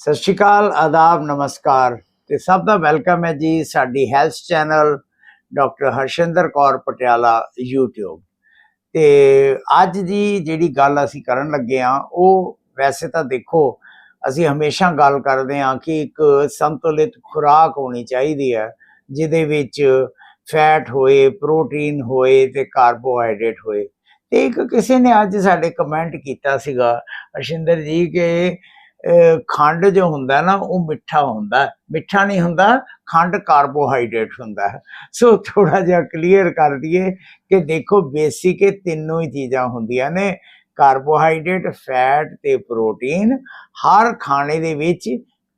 ਸਤਿ ਸ਼੍ਰੀ ਅਕਾਲ, ਆਦਾਬ, ਨਮਸਕਾਰ। ਤੇ ਸਭ ਦਾ ਵੈਲਕਮ ਹੈ ਜੀ ਸਾਡੀ health channel doctor Harshinder Kaur Patiala, YouTube ਤੇ ਅੱਜ ਦੀ ਜਿਹੜੀ ਗੱਲ ਅਸੀਂ ਕਰਨ ਲੱਗੇ ਆ ਉਹ ਵੈਸੇ ਤਾਂ ਦੇਖੋ, ਅਸੀਂ ਹਮੇਸ਼ਾ ਗੱਲ ਕਰਦੇ ਆ ਕਿ ਇੱਕ ਸੰਤੁਲਿਤ ਖੁਰਾਕ ਹੋਣੀ ਚਾਹੀਦੀ ਹੈ, ਜਿਹਦੇ ਵਿੱਚ ਫੈਟ ਹੋਏ, ਪ੍ਰੋਟੀਨ ਹੋਏ ਤੇ ਕਾਰਬੋਹਾਈਡਰੇਟ ਹੋਏ। ਤੇ ਇੱਕ ਕਿਸੇ ਨੇ ਅੱਜ ਸਾਡੇ ਕਮੈਂਟ ਕੀਤਾ ਸੀਗਾ, ਹਰਸ਼ਿੰਦਰ ਜੀ, ਕਿ ਖੰਡ ਜੋ ਹੁੰਦਾ ਨਾ, ਉਹ ਮਿੱਠਾ ਹੁੰਦਾ ਮਿੱਠਾ ਨਹੀਂ ਹੁੰਦਾ, ਖੰਡ ਕਾਰਬੋਹਾਈਡਰੇਟ ਹੁੰਦਾ ਹੈ। ਸੋ ਥੋੜਾ ਜਿਹਾ ਕਲੀਅਰ ਕਰ ਦਈਏ ਕਿ ਦੇਖੋ ਬੇਸਿਕ ਇਹ ਤਿੰਨੋਂ ਹੀ ਚੀਜ਼ਾਂ ਹੁੰਦੀਆਂ ਨੇ। ਕਾਰਬੋਹਾਈਡਰੇਟ ਫੈਟ ਤੇ ਪ੍ਰੋਟੀਨ ਹਰ ਖਾਣੇ ਦੇ ਵਿੱਚ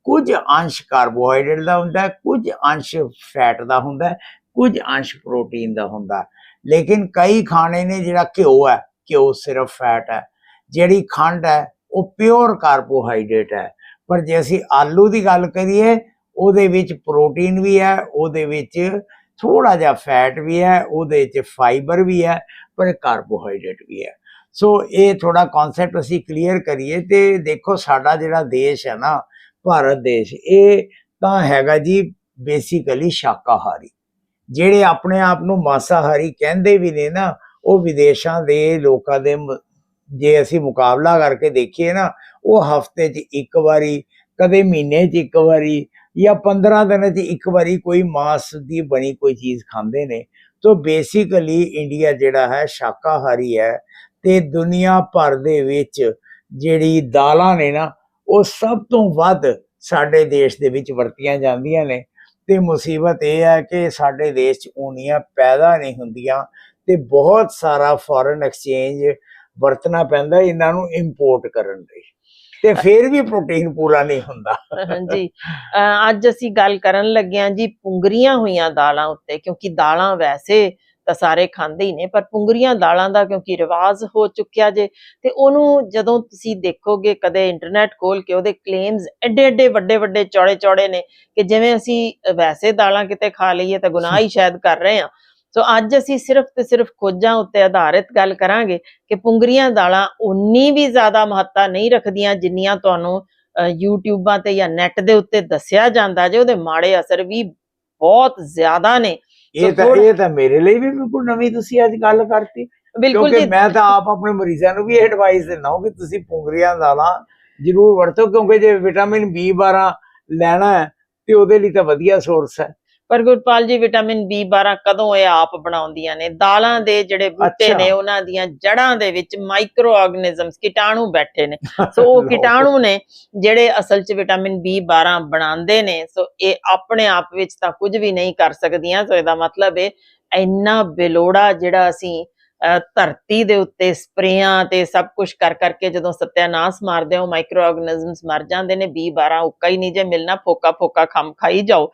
ਕੁਝ ਅੰਸ਼ ਕਾਰਬੋਹਾਈਡਰੇਟ ਦਾ ਹੁੰਦਾ ਕੁਝ ਅੰਸ਼ ਫੈਟ ਦਾ ਹੁੰਦਾ ਕੁਝ ਅੰਸ਼ ਪ੍ਰੋਟੀਨ ਦਾ ਹੁੰਦਾ ਲੇਕਿਨ ਕਈ ਖਾਣੇ ਨੇ ਜਿਹੜਾ ਘਿਓ ਹੈ, ਘਿਓ ਸਿਰਫ ਫੈਟ ਹੈ। ਜਿਹੜੀ ਖੰਡ ਹੈ ਉਹ ਪਿਓਰ ਕਾਰਬੋਹਾਈਡਰੇਟ ਹੈ। ਪਰ ਜੇ ਅਸੀਂ ਆਲੂ ਦੀ ਗੱਲ ਕਰੀਏ, ਉਹਦੇ ਵਿੱਚ ਪ੍ਰੋਟੀਨ ਵੀ ਹੈ, ਉਹਦੇ ਵਿੱਚ ਥੋੜਾ ਜਿਹਾ ਫੈਟ ਵੀ ਹੈ, ਉਹਦੇ ਵਿੱਚ ਫਾਈਬਰ ਵੀ ਹੈ, ਪਰ ਕਾਰਬੋਹਾਈਡਰੇਟ ਵੀ ਹੈ। ਸੋ ਇਹ ਥੋੜਾ ਕਨਸੈਪਟ ਅਸੀਂ ਕਲੀਅਰ ਕਰੀਏ ਤੇ ਦੇਖੋ ਸਾਡਾ ਜਿਹੜਾ ਦੇਸ਼ ਹੈ ਨਾ, ਭਾਰਤ ਦੇਸ਼, ਇਹ ਤਾਂ ਹੈਗਾ ਜੀ ਬੇਸਿਕਲੀ ਸ਼ਾਕਾਹਾਰੀ। ਜਿਹੜੇ ਆਪਣੇ ਆਪ ਨੂੰ ਮਾਸਾਹਾਰੀ ਕਹਿੰਦੇ ਵੀ ਨੇ ਨਾ, ਉਹ ਵਿਦੇਸ਼ਾਂ ਦੇ ਲੋਕਾਂ ਦੇ ਜੇ ਅਸੀਂ ਮੁਕਾਬਲਾ ਕਰਕੇ ਦੇਖੀਏ ਨਾ, ਉਹ ਹਫ਼ਤੇ 'ਚ ਇੱਕ ਵਾਰੀ, ਕਦੇ ਮਹੀਨੇ 'ਚ ਇੱਕ ਵਾਰੀ ਜਾਂ 15 ਦਿਨਾਂ 'ਚ ਇੱਕ ਵਾਰੀ ਕੋਈ ਮਾਸ ਦੀ ਬਣੀ ਕੋਈ ਚੀਜ਼ ਖਾਂਦੇ ਨੇ। ਸੋ ਬੇਸਿਕਲੀ ਇੰਡੀਆ ਜਿਹੜਾ ਹੈ ਸ਼ਾਕਾਹਾਰੀ ਹੈ ਤੇ ਦੁਨੀਆ ਭਰ ਦੇ ਵਿੱਚ ਜਿਹੜੀ ਦਾਲਾਂ ਨੇ ਨਾ, ਉਹ ਸਭ ਤੋਂ ਵੱਧ ਸਾਡੇ ਦੇਸ਼ ਦੇ ਵਿੱਚ ਵਰਤੀਆਂ ਜਾਂਦੀਆਂ ਨੇ। ਤੇ ਮੁਸੀਬਤ ਇਹ ਹੈ ਕਿ ਸਾਡੇ ਦੇਸ਼ 'ਚ ਉਨੀਆਂ ਪੈਦਾ ਨਹੀਂ ਹੁੰਦੀਆਂ ਤੇ ਬਹੁਤ ਸਾਰਾ ਫੋਰਨ ਐਕਸਚੇਂਜ ਵਰਤਣਾ ਪੈਂਦਾ ਇਹਨਾਂ ਨੂੰ ਇੰਪੋਰਟ ਕਰਨ ਲਈ। ਤੇ ਫਿਰ ਵੀ ਪ੍ਰੋਟੀਨ ਪੂਰਾ ਨਹੀਂ ਹੁੰਦਾ। ਹਾਂਜੀ। ਅੱਜ ਅਸੀਂ ਗੱਲ ਕਰਨ ਲੱਗੇ ਹਾਂ ਜੀ ਪੁੰਗਰੀਆਂ ਹੋਈਆਂ ਦਾਲਾਂ ਉੱਤੇ, ਕਿਉਂਕਿ ਦਾਲਾਂ ਵੈਸੇ ਤਾਂ ਸਾਰੇ ਖਾਂਦੇ ਹੀ ਨੇ, ਪਰ ਪੁੰਗਰੀਆਂ ਦਾਲਾਂ ਦਾ ਕਿਉਂਕਿ ਰਿਵਾਜ ਹੋ ਚੁੱਕਿਆ ਜੇ, ਤੇ ਉਹਨੂੰ ਜਦੋਂ ਤੁਸੀਂ ਦੇਖੋਗੇ ਕਦੇ ਇੰਟਰਨੈਟ ਖੋਲ ਕੇ, ਉਹਦੇ ਕਲੇਮਸ ਐਡੇ ਐਡੇ, ਵੱਡੇ ਵੱਡੇ ਚੌੜੇ ਚੌੜੇ ਨੇ ਕਿ ਜਿਵੇਂ ਅਸੀਂ ਵੈਸੇ ਦਾਲਾਂ ਕਿਤੇ ਖਾ ਲਈਏ ਤਾਂ ਗੁਨਾਹ ਹੀ ਸ਼ਾਇਦ ਕਰ ਰਹੇ ਹਾਂ। ਸੋ ਅੱਜ ਅਸੀਂ ਸਿਰਫ ਤੇ ਸਿਰਫ ਖੋਜਾਂ ਉੱਤੇ ਆਧਾਰਿਤ ਗੱਲ ਕਰਾਂਗੇ ਕਿ ਪੁੰਗਰੀਆਂ ਦਾਲਾਂ ਉਨੀ ਵੀ ਜ਼ਿਆਦਾ ਮਹੱਤਤਾ ਨਹੀਂ ਰੱਖਦੀਆਂ ਜਿੰਨੀਆਂ ਤੁਹਾਨੂੰ ਯੂਟਿਊਬਾਂ ਤੇ ਜਾਂ ਨੈਟ ਦੇ ਉੱਤੇ ਦੱਸਿਆ ਜਾਂਦਾ ਜੇ ਉਹਦੇ ਮਾੜੇ ਅਸਰ ਵੀ ਬਹੁਤ ਜ਼ਿਆਦਾ ਨੇ। ਇਹ ਤਾਂ ਇਹ ਤਾਂ ਮੇਰੇ ਲਈ ਵੀ ਬਿਲਕੁਲ ਨਵੀਂ ਤੁਸੀਂ ਅੱਜ ਗੱਲ ਕਰਤੀ। ਬਿਲਕੁਲ ਜੀ। ਮੈਂ ਤਾਂ ਆਪ ਆਪਣੇ ਮਰੀਜ਼ਾਂ ਨੂੰ ਵੀ ਇਹ ਐਡਵਾਈਸ ਦਿੰਦਾ ਹਾਂ ਕਿ ਤੁਸੀਂ ਪੁੰਗਰੀਆਂ ਦਾਲਾਂ ਜ਼ਰੂਰ ਵਰਤੋ ਕਿਉਂਕਿ ਜੇ ਵਿਟਾਮਿਨ B12 ਲੈਣਾ ਹੈ ਤੇ ਉਹਦੇ ਲਈ ਤਾਂ ਵਧੀਆ ਸੋਰਸ ਹੈ। ਪਰ ਗੁਰਪਾਲ ਜੀ ਵਿਟਾਮਿਨ B12 ਕਦੋਂ ਇਹ ਆਪ ਬਣਾਉਂਦੀਆਂ ਨੇ? ਦਾਲਾਂ ਦੇ ਜਿਹੜੇ ਬੂਟੇ। ਨੇ ਉਹਨਾਂ ਦੀਆਂ ਜੜਾਂ ਦੇ ਵਿੱਚ ਮਾਈਕਰੋ ਆਰਗੇਨਿਜ਼ਮਸ ਕੀਟਾਣੂ ਬੈਠੇ ਨੇ। ਸੋ ਉਹ। ਕੀਟਾਣੂ ਨੇ ਜਿਹੜੇ ਅਸਲ 'ਚ ਵਿਟਾਮਿਨ B12 ਬਣਾਉਂਦੇ ਨੇ। ਸੋ ਇਹ ਆਪਣੇ ਆਪ ਵਿੱਚ ਤਾਂ ਕੁਝ ਵੀ ਨਹੀਂ ਕਰ ਸਕਦੀਆਂ। ਸੋ ਇਹਦਾ ਮਤਲਬ ਹੈ ਇੰਨਾ ਬੇਲੋੜਾ ਜਿਹੜਾ ਅਸੀਂ ਧਰਤੀ ਦੇ ਉੱਤੇ ਸਪਰੇਆਂ ਤੇ ਸਭ ਕੁਝ ਕਰ ਕਰਕੇ ਜਦੋਂ ਸਤਿਆਨਾਸ਼ ਮਾਰਦੇ ਹਾਂ ਮਾਈਕਰੋ ਆਰਗੇਨਿਜ਼ਮਸ ਮਰ ਜਾਂਦੇ ਨੇ। B12 ਉੱਕਾ ਹੀ ਨਹੀਂ ਜੇ ਮਿਲਣਾ ਫੋਕਾ ਫੋਕਾ ਖਮ ਖਾਈ ਜਾਓ।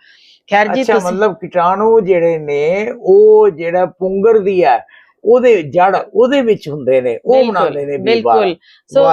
ਖੈਰ ਜੀ ਤੁਸੀਂ ਮਤਲਬ ਕੀਟਾਣੂ ਜਿਹੜੇ ਨੇ ਉਹ ਜਿਹੜਾ ਪੁੰਗਰ ਦੀ ਹੈ ਉਹਦੇ ਜੜ ਉਹਦੇ ਵਿੱਚ ਹੁੰਦੇ ਨੇ ਉਹ ਬਣਾਉਂਦੇ ਨੇ B12 ਬਿਲਕੁਲ। ਸੋ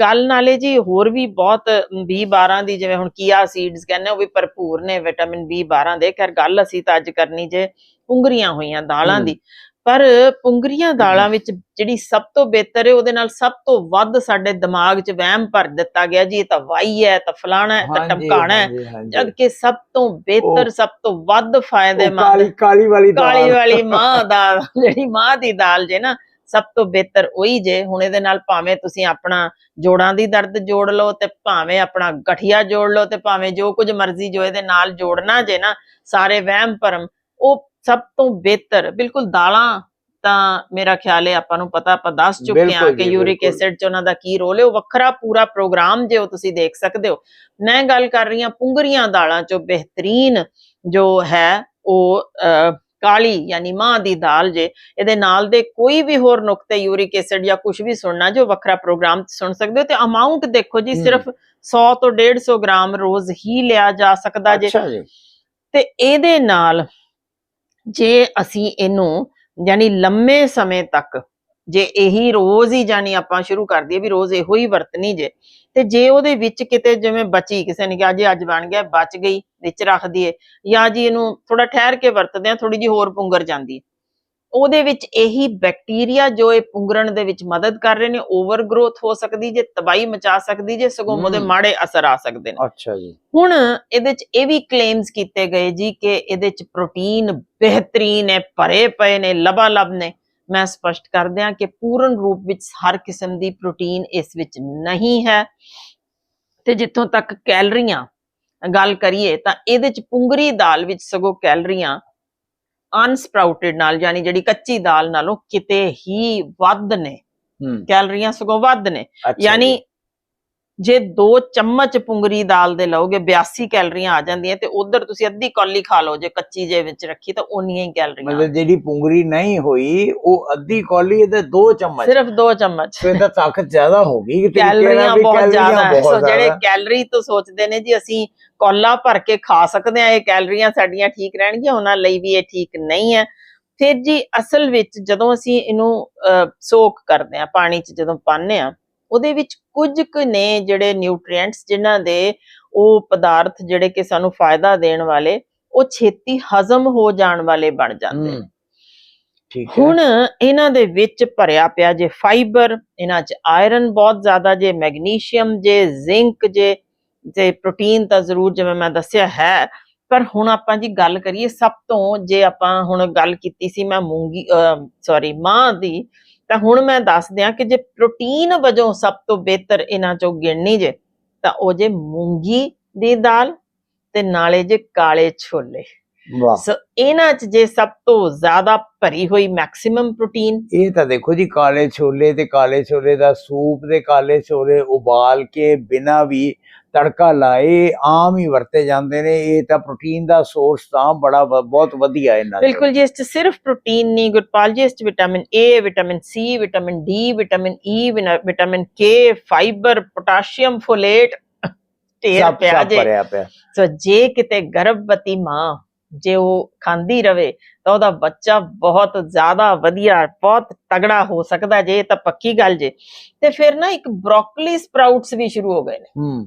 ਗੱਲ ਨਾਲੇ ਜੀ ਹੋਰ ਵੀ ਬਹੁਤ B12 ਦੀ ਜਿਵੇਂ ਹੁਣ ਕੀਆ ਸੀਡਸ ਕਹਿੰਦੇ ਉਹ ਵੀ ਭਰਪੂਰ ਨੇ ਵਿਟਾਮਿਨ B12 ਦੇ। ਖੈਰ ਗੱਲ ਅਸੀਂ ਤਾਂ ਅੱਜ ਕਰਨੀ ਜੇ ਪੁੰਗਰੀਆਂ ਹੋਈਆਂ ਦਾਲਾਂ। ਦੀ। ਪਰ ਪੁੰਗਰੀਆਂ ਦਾਲਾਂ ਵਿੱਚ ਜਿਹੜੀ ਸਭ ਤੋਂ ਬਿਹਤਰ ਹੈ ਉਹਦੇ ਨਾਲ ਸਭ ਤੋਂ ਵੱਧ ਸਾਡੇ ਦਿਮਾਗ 'ਚ ਵਹਿਮ ਭਰ ਦਿੱਤਾ ਗਿਆ ਜੀ ਇਹ ਤਾਂ ਵਾਈ ਹੈ ਤਾਂ ਫਲਾਣਾ ਹੈ ਤਾਂ ਟਮਕਾਣਾ ਹੈ। ਜਦ ਕਿ ਸਭ ਤੋਂ ਬਿਹਤਰ ਸਭ ਤੋਂ ਵੱਧ ਫਾਇਦੇਮੰਦ ਕਾਲੀ ਕਾਲੀ ਵਾਲੀ ਦਾਲ। ਕਾਲੀ ਵਾਲੀ ਮਾਂ ਦਾਲ ਜਿਹੜੀ ਮਾਂ ਦੀ ਦਾਲ ਜੇ ਨਾ ਸਭ ਤੋਂ ਬਿਹਤਰ ਉਹੀ ਜੇ। ਹੁਣ ਇਹਦੇ ਨਾਲ ਭਾਵੇਂ ਤੁਸੀਂ ਆਪਣਾ ਜੋੜਾਂ ਦੀ ਦਰਦ ਜੋੜ ਲਓ ਤੇ ਭਾਵੇਂ ਆਪਣਾ ਗਠੀਆ ਜੋੜ ਲਓ ਤੇ ਭਾਵੇਂ ਜੋ ਕੁਝ ਮਰਜ਼ੀ ਜੋ ਇਹਦੇ ਨਾਲ ਜੋੜਨਾ ਜੇ ਨਾ ਸਾਰੇ ਵਹਿਮ ਭਰਮ ਉਹ ਸਭ ਤੋਂ ਬਿਹਤਰ ਬਿਲਕੁਲ ਦਾਲਾਂ ਤਾਂ ਮੇਰਾ ਖਿਆਲ ਹੈ ਆਪਾਂ ਨੂੰ ਪਤਾ ਆਪਾਂ ਦੱਸ ਚੁੱਕੇ ਹਾਂ ਬਿਲਕੁਲ ਕਿ ਯੂਰਿਕ। ਐਸਿਡ ਚ ਉਹਨਾਂ ਦਾ ਕੀ ਰੋਲ ਹੈ ਉਹ ਵੱਖਰਾ ਪੂਰਾ ਪ੍ਰੋਗਰਾਮ ਜੇ ਉਹ ਤੁਸੀਂ ਦੇਖ ਸਕਦੇ ਹੋ ਮੈਂ ਗੱਲ ਕਰ ਰਹੀ ਹਾਂ ਪੁੰਗਰੀਆਂ ਦਾਲਾਂ ਚੋਂ ਬਿਹਤਰੀਨ ਜੋ ਹੈ ਉਹ ਕਾਲੀ ਯਾਨੀ ਮਾਂ ਦੀ ਦਾਲ ਜੇ ਇਹਦੇ ਨਾਲ ਦੇ ਕੋਈ ਵੀ ਹੋਰ ਨੁਕਤੇ ਯੂਰਿਕ ਐਸਿਡ ਜਾਂ ਕੁਝ ਵੀ ਸੁਣਨਾ ਜੋ ਵੱਖਰਾ ਪ੍ਰੋਗਰਾਮ ਸੁਣ ਸਕਦੇ ਹੋ ਤੇ ਅਮਾਉਂਟ ਦੇਖੋ ਜੀ। ਸਿਰਫ 100 ਤੋਂ 150 ਗ੍ਰਾਮ ਰੋਜ਼ ਹੀ ਲਿਆ ਜਾ ਸਕਦਾ ਜੀ ਤੇ ਇਹਦੇ ਨਾਲ ਜੇ ਅਸੀਂ ਇਹਨੂੰ ਯਾਨੀ ਲੰਮੇ ਸਮੇਂ ਤੱਕ, ਜੇ ਇਹੀ ਰੋਜ਼ ਹੀ ਜਾਨੀ ਆਪਾਂ ਸ਼ੁਰੂ ਕਰ ਦਈਏ ਵੀ ਰੋਜ਼ ਇਹੋ ਹੀ ਵਰਤਣੀ ਜੇ, ਤੇ ਜੇ ਉਹਦੇ ਵਿੱਚ ਕਿਤੇ ਜਿਵੇਂ ਬਚੀ, ਕਿਸੇ ਨੇ ਕਿਹਾ ਜੀ ਅੱਜ ਬਣ ਗਿਆ, ਬਚ ਗਈ, ਵਿੱਚ ਰੱਖ ਦਈਏ, ਜਾਂ ਜੀ ਇਹਨੂੰ ਥੋੜਾ ਠਹਿਰ ਕੇ ਵਰਤਦੇ ਆ ਥੋੜੀ ਜੀ ਹੋਰ ਪੁੰਗਰ ਜਾਂਦੀ ਉਹਦੇ ਵਿੱਚ ਇਹੀ ਬੈਕਟੀਰੀਆ ਜੋ ਇਹ ਪੁੰਗਰਣ ਦੇ ਵਿੱਚ ਮਦਦ ਕਰ ਰਹੇ ਨੇ ਓਵਰ ਗਰੋਥ ਹੋ ਸਕਦੀ ਜੇ ਤਬਾਈ ਮਚਾ ਸਕਦੀ ਜੇ ਸਗੋਂ ਉਹਦੇ। ਮਾੜੇ ਅਸਰ ਆ ਸਕਦੇ ਨੇ। ਅੱਛਾ ਜੀ। ਹੁਣ ਇਹਦੇ ਚ ਇਹ ਵੀ ਕਲੇਮਸ ਕੀਤੇ ਗਏ ਜੀ ਕਿ ਇਹਦੇ ਚ ਪ੍ਰੋਟੀਨ ਬਿਹਤਰੀਨ ਹੈ ਭਰੇ ਪਏ ਨੇ ਲਬਾਲਬ ਨੇ। ਮੈਂ ਸਪਸ਼ਟ ਕਰ ਦਿਆਂ ਕਿ ਪੂਰਨ ਰੂਪ ਵਿੱਚ ਹਰ ਕਿਸਮ ਦੀ ਪ੍ਰੋਟੀਨ ਇਸ ਵਿੱਚ ਨਹੀਂ ਹੈ। ਤੇ ਜਿੱਥੋਂ ਤੱਕ ਕੈਲਰੀਆਂ ਗੱਲ ਕਰੀਏ ਤਾਂ ਇਹਦੇ ਚ ਪੁੰਗਰੀ ਦਾਲ ਵਿੱਚ ਸਗੋਂ ਕੈਲਰੀਆਂ ਅਨਸਪਰਾਊਟਡ ਨਾਲ ਯਾਨੀ ਜਿਹੜੀ ਕੱਚੀ ਦਾਲ ਨਾਲੋਂ ਕਿਤੇ ਹੀ ਵੱਧ ਨੇ। ਕੈਲਰੀਆਂ ਸਗੋਂ ਵੱਧ ਨੇ। ਯਾਨੀ ਜੀ। 2 ਚਮਚ ਪੁੰਗਰੀ ਦਾਲ ਦੇ ਲਓਗੇ 82 ਕੈਲਰੀਆਂ ਆ ਜਾਂਦੀਆਂ ਤੇ ਉਧਰ ਤੁਸੀਂ ਅੱਧੀ ਕੌਲੀ ਖਾ ਲਓ ਜੇ ਕੱਚੀ ਜੇ ਵਿੱਚ ਰੱਖੀ ਤਾਂ ਉਨੀਆਂ ਹੀ ਕੈਲਰੀਆਂ ਮਤਲਬ ਜਿਹੜੀ ਪੁੰਗਰੀ ਨਹੀਂ ਹੋਈ ਉਹ ਅੱਧੀ ਕੌਲੀ ਇਹਦੇ ਦੋ ਚਮਚ ਸਿਰਫ 2 ਚਮਚ ਫਿਰ ਤਾਂ ਤਾਕਤ ਜ਼ਿਆਦਾ ਹੋ ਗਈ ਕਿ ਕੈਲਰੀਆਂ ਬਹੁਤ ਜ਼ਿਆਦਾ ਹੈ ਸੋ ਜਿਹੜੇ। ਕੈਲਰੀ ਤੋਂ ਸੋਚਦੇ ਨੇ ਜੀ ਅਸੀਂ ਕੌਲਾ ਭਰ ਕੇ ਖਾ ਸਕਦੇ ਆ ਇਹ ਕੈਲਰੀਆਂ ਸਾਡੀਆਂ ਠੀਕ ਰਹਿਣਗੀਆਂ ਉਹਨਾਂ ਲਈ ਵੀ ਇਹ ਠੀਕ ਨਹੀਂ ਹੈ ਫਿਰ ਜੀ ਅਸਲ ਵਿੱਚ ਜਦੋਂ ਅਸੀਂ ਇਹਨੂੰ ਸੋਕ ਕਰਦੇ ਆ ਪਾਣੀ 'ਚ ਜਦੋਂ ਪਾਉਂਦੇ ਆ ਉਹਦੇ ਵਿੱਚ ਕੁਝ ਕੁ ਨੇ ਜਿਹੜੇ ਨਿਊਟ੍ਰੀਐਂਟਸ ਜਿਨ੍ਹਾਂ ਦੇ ਉਹ ਪਦਾਰਥ ਜਿਹੜੇ ਕਿ ਸਾਨੂੰ ਫਾਇਦਾ ਦੇਣ ਵਾਲੇ ਉਹ ਛੇਤੀ ਹਜ਼ਮ ਹੋ ਜਾਣ ਵਾਲੇ ਬਣ ਜਾਂਦੇ ਨੇ। ਠੀਕ ਹੈ। ਹੁਣ ਇਹਨਾਂ ਦੇ ਵਿੱਚ ਭਰਿਆ ਪਿਆ ਜੇ ਫਾਈਬਰ ਇਹਨਾਂ 'ਚ ਆਇਰਨ ਬਹੁਤ ਜ਼ਿਆਦਾ ਜੇ ਮੈਗਨੀਸ਼ੀਅਮ ਜੇ ਜ਼ਿੰਕ ਜੇ ਤੇ ਪ੍ਰੋਟੀਨ ਤਾਂ ਜ਼ਰੂਰ ਜਿਵੇਂ ਮੈਂ ਦੱਸਿਆ ਹੈ ਪਰ ਹੁਣ ਆਪਾਂ ਜੀ ਗੱਲ ਕਰੀਏ ਸਭ ਤੋਂ ਜੇ ਆਪਾਂ ਹੁਣ ਗੱਲ ਕੀਤੀ ਸੀ ਮੈਂ ਮੂੰਗੀ ਸੌਰੀ ਮਾਂ ਦੀ ਤਾਂ ਹੁਣ ਮੈਂ ਦੱਸ ਦਿਆਂ ਕਿ ਜੇ ਪ੍ਰੋਟੀਨ ਵਜੋਂ ਸਭ ਤੋਂ ਬਿਹਤਰ ਇਹਨਾਂ ਚੋਂ ਗਿਣਨੀ ਜੇ ਤਾਂ ਉਹ ਜੇ ਮੂੰਗੀ ਦੀ ਦਾਲ ਤੇ ਨਾਲੇ ਜੇ ਕਾਲੇ ਛੋਲੇ। ਵਾਹ। ਸੋ ਇਹਨਾਂ ਚ ਜੇ ਸਭ ਤੋਂ ਜ਼ਿਆਦਾ ਭਰੀ ਹੋਈ ਮੈਕਸਿਮਮ ਪ੍ਰੋਟੀਨ? ਇਹ ਤਾਂ ਦੇਖੋ ਜੀ ਕਾਲੇ ਛੋਲੇ ਤੇ ਕਾਲੇ ਛੋਲੇ ਦਾ ਸੂਪ ਦੇ ਕਾਲੇ ਛੋਲੇ ਉਬਾਲ ਕੇ ਬਿਨਾ ਵੀ ਤੜਕਾ ਲਾਏ ਆਮ ਹੀ ਵਰਤੇ ਜਾਂਦੇ ਨੇ। ਇਹ ਤਾਂ ਪ੍ਰੋਟੀਨ ਦਾ ਸੋਰਸ ਤਾਂ ਬੜਾ ਬਹੁਤ ਵਧੀਆ ਇਹਨਾਂ 'ਚ। ਬਿਲਕੁਲ ਜੀ ਇਸ ਚ ਸਿਰਫ ਪ੍ਰੋਟੀਨ ਨਹੀਂ ਗੁਰਪਾਲ ਜੀ ਇਸ ਚ vitamin A vitamin C vitamin D vitamin E vitamin K fibre potassium folate ਢੇਰ ਪਿਆ ਜੇ। ਸੋ ਜੇ ਕਿਤੇ ਗਰਭਵਤੀ ਮਾਂ ਜੇ ਉਹ ਖਾਂਦੀ ਰਵੇ ਤਾਂ ਉਹਦਾ ਬੱਚਾ ਬਹੁਤ ਜ਼ਿਆਦਾ ਵਧੀਆ ਬਹੁਤ ਤਗੜਾ ਹੋ ਸਕਦਾ ਜੇ ਤਾਂ ਪੱਕੀ ਗੱਲ ਜੇ। ਤੇ ਫਿਰ ਨਾ ਇੱਕ ਬ੍ਰੋਕਲੀ ਸਪਰਾਊਟਸ ਵੀ ਸ਼ੁਰੂ ਹੋ ਗਏ ਨੇ। ਹੂੰ।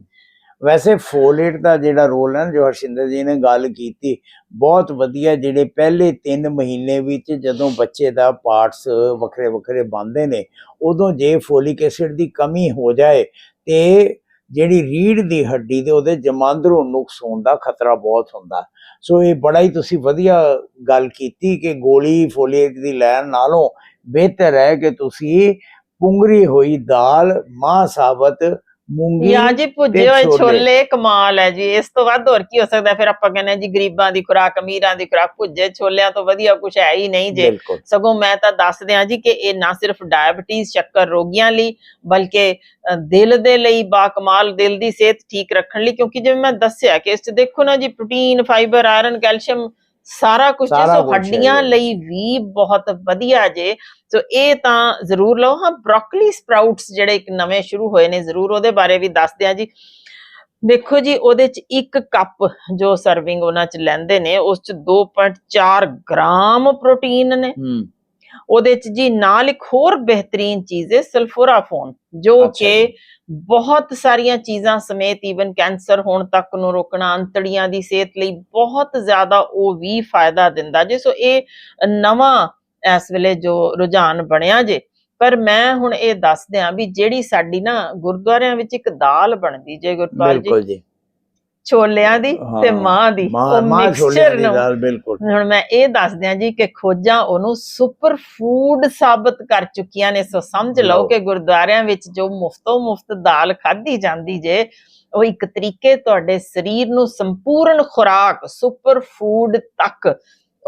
ਵੈਸੇ ਫੋਲੇਟ ਦਾ ਜਿਹੜਾ ਰੋਲ ਹੈ ਨਾ, ਜੋ ਹਰਸ਼ਿੰਦਰ ਜੀ ਨੇ ਗੱਲ ਕੀਤੀ ਬਹੁਤ ਵਧੀਆ ਜਿਹੜੇ ਪਹਿਲੇ 3 ਮਹੀਨੇ ਵਿੱਚ ਜਦੋਂ ਬੱਚੇ ਦਾ ਪਾਰਟਸ ਵੱਖਰੇ ਵੱਖਰੇ ਬਣਦੇ ਨੇ ਉਦੋਂ ਜੇ ਫੋਲਿਕ ਐਸਿਡ ਦੀ ਕਮੀ ਹੋ ਜਾਏ ਤੇ ਜਿਹੜੀ ਰੀੜ ਦੀ ਹੱਡੀ ਤੇ ਉਹਦੇ ਜਮਾਂਦਰੂ ਨੁਕਸ ਹੋਣ ਦਾ ਖਤਰਾ ਬਹੁਤ ਹੁੰਦਾ। ਸੋ ਇਹ ਬੜਾ ਹੀ ਤੁਸੀਂ ਵਧੀਆ ਗੱਲ ਕੀਤੀ ਕਿ ਗੋਲੀ ਫੋਲੀਏਟ ਦੀ ਲੈਣ ਨਾਲੋਂ ਬਿਹਤਰ ਹੈ ਕਿ ਤੁਸੀਂ ਪੁੰਗਰੀ ਹੋਈ ਦਾਲ ਮਾਂ ਸਾਬਤ ਮੂੰਗੀ ਜਾਂ ਜੀ ਭੁੱਜੇ ਤੇ ਹੋਏ ਛੋਲੇ। ਕਮਾਲ ਹੈ ਜੀ ਇਸ ਤੋਂ ਵੱਧ ਹੋਰ ਕੀ ਹੋ ਸਕਦਾ? ਫਿਰ ਆਪਾਂ ਕਹਿੰਦੇ ਜੀ ਗਰੀਬਾਂ ਦੀ ਖੁਰਾਕ ਅਮੀਰਾਂ ਦੀ ਖੁਰਾਕ ਭੁੱਜੇ ਛੋਲਿਆਂ ਤੋਂ ਵਧੀਆ ਕੁਝ ਹੈ ਹੀ ਨਹੀਂ ਜੇ ਸਗੋਂ ਮੈਂ ਤਾਂ ਦੱਸ ਦਿਆਂ ਜੀ ਕਿ ਇਹ ਨਾ ਸਿਰਫ ਡਾਇਬੀਟੀਜ਼ ਸ਼ੱਕਰ ਰੋਗੀਆਂ ਲਈ ਬਲਕਿ ਦਿਲ ਦੇ ਲਈ ਬਾ ਕਮਾਲ ਦਿਲ ਦੀ ਸਿਹਤ ਠੀਕ ਰੱਖਣ ਲਈ ਕਿਉਂਕਿ ਜਿਵੇਂ ਮੈਂ ਦੱਸਿਆ ਕਿ ਇਸ 'ਚ ਦੇਖੋ ਨਾ ਜੀ ਪ੍ਰੋਟੀਨ ਫਾਈਬਰ ਆਇਰਨ ਕੈਲਸ਼ੀਅਮ ਸਾਰਾ ਕੁਝ ਸਾਰਾ ਸੋ ਕੁਛ ਹੈ ਹੱਡੀਆਂ। ਲਈ ਵੀ ਬਹੁਤ ਵਧੀਆ ਜੇ ਸੋ ਇਹ ਤਾਂ ਜ਼ਰੂਰ ਲਓ। ਹਾਂ ਬ੍ਰੋਕਲੀ ਸਪਰਾਊਟਸ ਜਿਹੜੇ ਇੱਕ ਨਵੇਂ ਸ਼ੁਰੂ ਹੋਏ ਨੇ ਜ਼ਰੂਰ ਉਹਦੇ ਬਾਰੇ ਵੀ ਦੱਸ ਦਿਆਂ ਜੀ। ਦੇਖੋ ਜੀ ਉਹਦੇ ਚ ਇੱਕ ਕੱਪ ਜੋ ਸਰਵਿੰਗ ਉਹਨਾਂ ਚ ਲੈਂਦੇ ਨੇ ਉਸ ਚ 2.4 ਗ੍ਰਾਮ ਪ੍ਰੋਟੀਨ ਨੇ। ਉਹਦੇ ਚ ਜੀ ਨਾਲ ਇੱਕ ਹੋਰ ਬਿਹਤਰੀਨ ਚੀਜ਼ ਹੈ ਸਲਫੋਰਾਫੋਨ ਜੋ ਕਿ। ਬਹੁਤ ਸਾਰੀਆਂ ਚੀਜ਼ਾਂ ਸਮੇਤ ਈਵਨ ਕੈਂਸਰ ਹੋਣ ਤੱਕ ਨੂੰ ਰੋਕਣਾ ਅੰਤੜੀਆਂ ਦੀ ਸਿਹਤ ਲਈ ਬਹੁਤ ਜ਼ਿਆਦਾ ਉਹ ਵੀ ਫਾਇਦਾ ਦਿੰਦਾ ਜੇ। ਸੋ ਇਹ ਨਵਾਂ ਇਸ ਵੇਲੇ ਜੋ ਰੁਝਾਨ ਬਣਿਆ ਜੇ। ਪਰ ਮੈਂ ਹੁਣ ਇਹ ਦੱਸ ਦਿਆਂ ਵੀ ਜਿਹੜੀ ਸਾਡੀ ਨਾ ਗੁਰਦੁਆਰਿਆਂ ਵਿੱਚ ਇੱਕ ਦਾਲ ਬਣਦੀ ਜੇ ਗੁਰਪਾਲ ਜੀ। ਬਿਲਕੁਲ ਜੀ। ਛੋਲਿਆਂ ਦੀ ਤੇ ਮਾਂ ਦੀ ਉਹ ਮਿਕਸਚਰ ਦੀ ਨੂੰ। ਦਾਲ ਬਿਲਕੁਲ। ਹੁਣ ਮੈਂ ਇਹ ਦੱਸ ਦਿਆਂ ਜੀ ਕਿ ਖੋਜਾਂ ਉਹਨੂੰ ਸੁਪਰ ਫੂਡ ਸਾਬਤ ਕਰ ਚੁੱਕੀਆਂ ਨੇ। ਸੋ ਸਮਝ ਲਓ। ਕਿ ਗੁਰਦੁਆਰਿਆਂ ਵਿੱਚ ਜੋ ਮੁਫਤੋ ਮੁਫਤ ਦਾਲ ਖਾਧੀ ਜਾਂਦੀ ਜੇ ਉਹ ਇੱਕ ਤਰੀਕੇ ਤੁਹਾਡੇ ਸਰੀਰ ਨੂੰ ਸੰਪੂਰਨ ਖੁਰਾਕ ਸੁਪਰ ਫੂਡ ਤੱਕ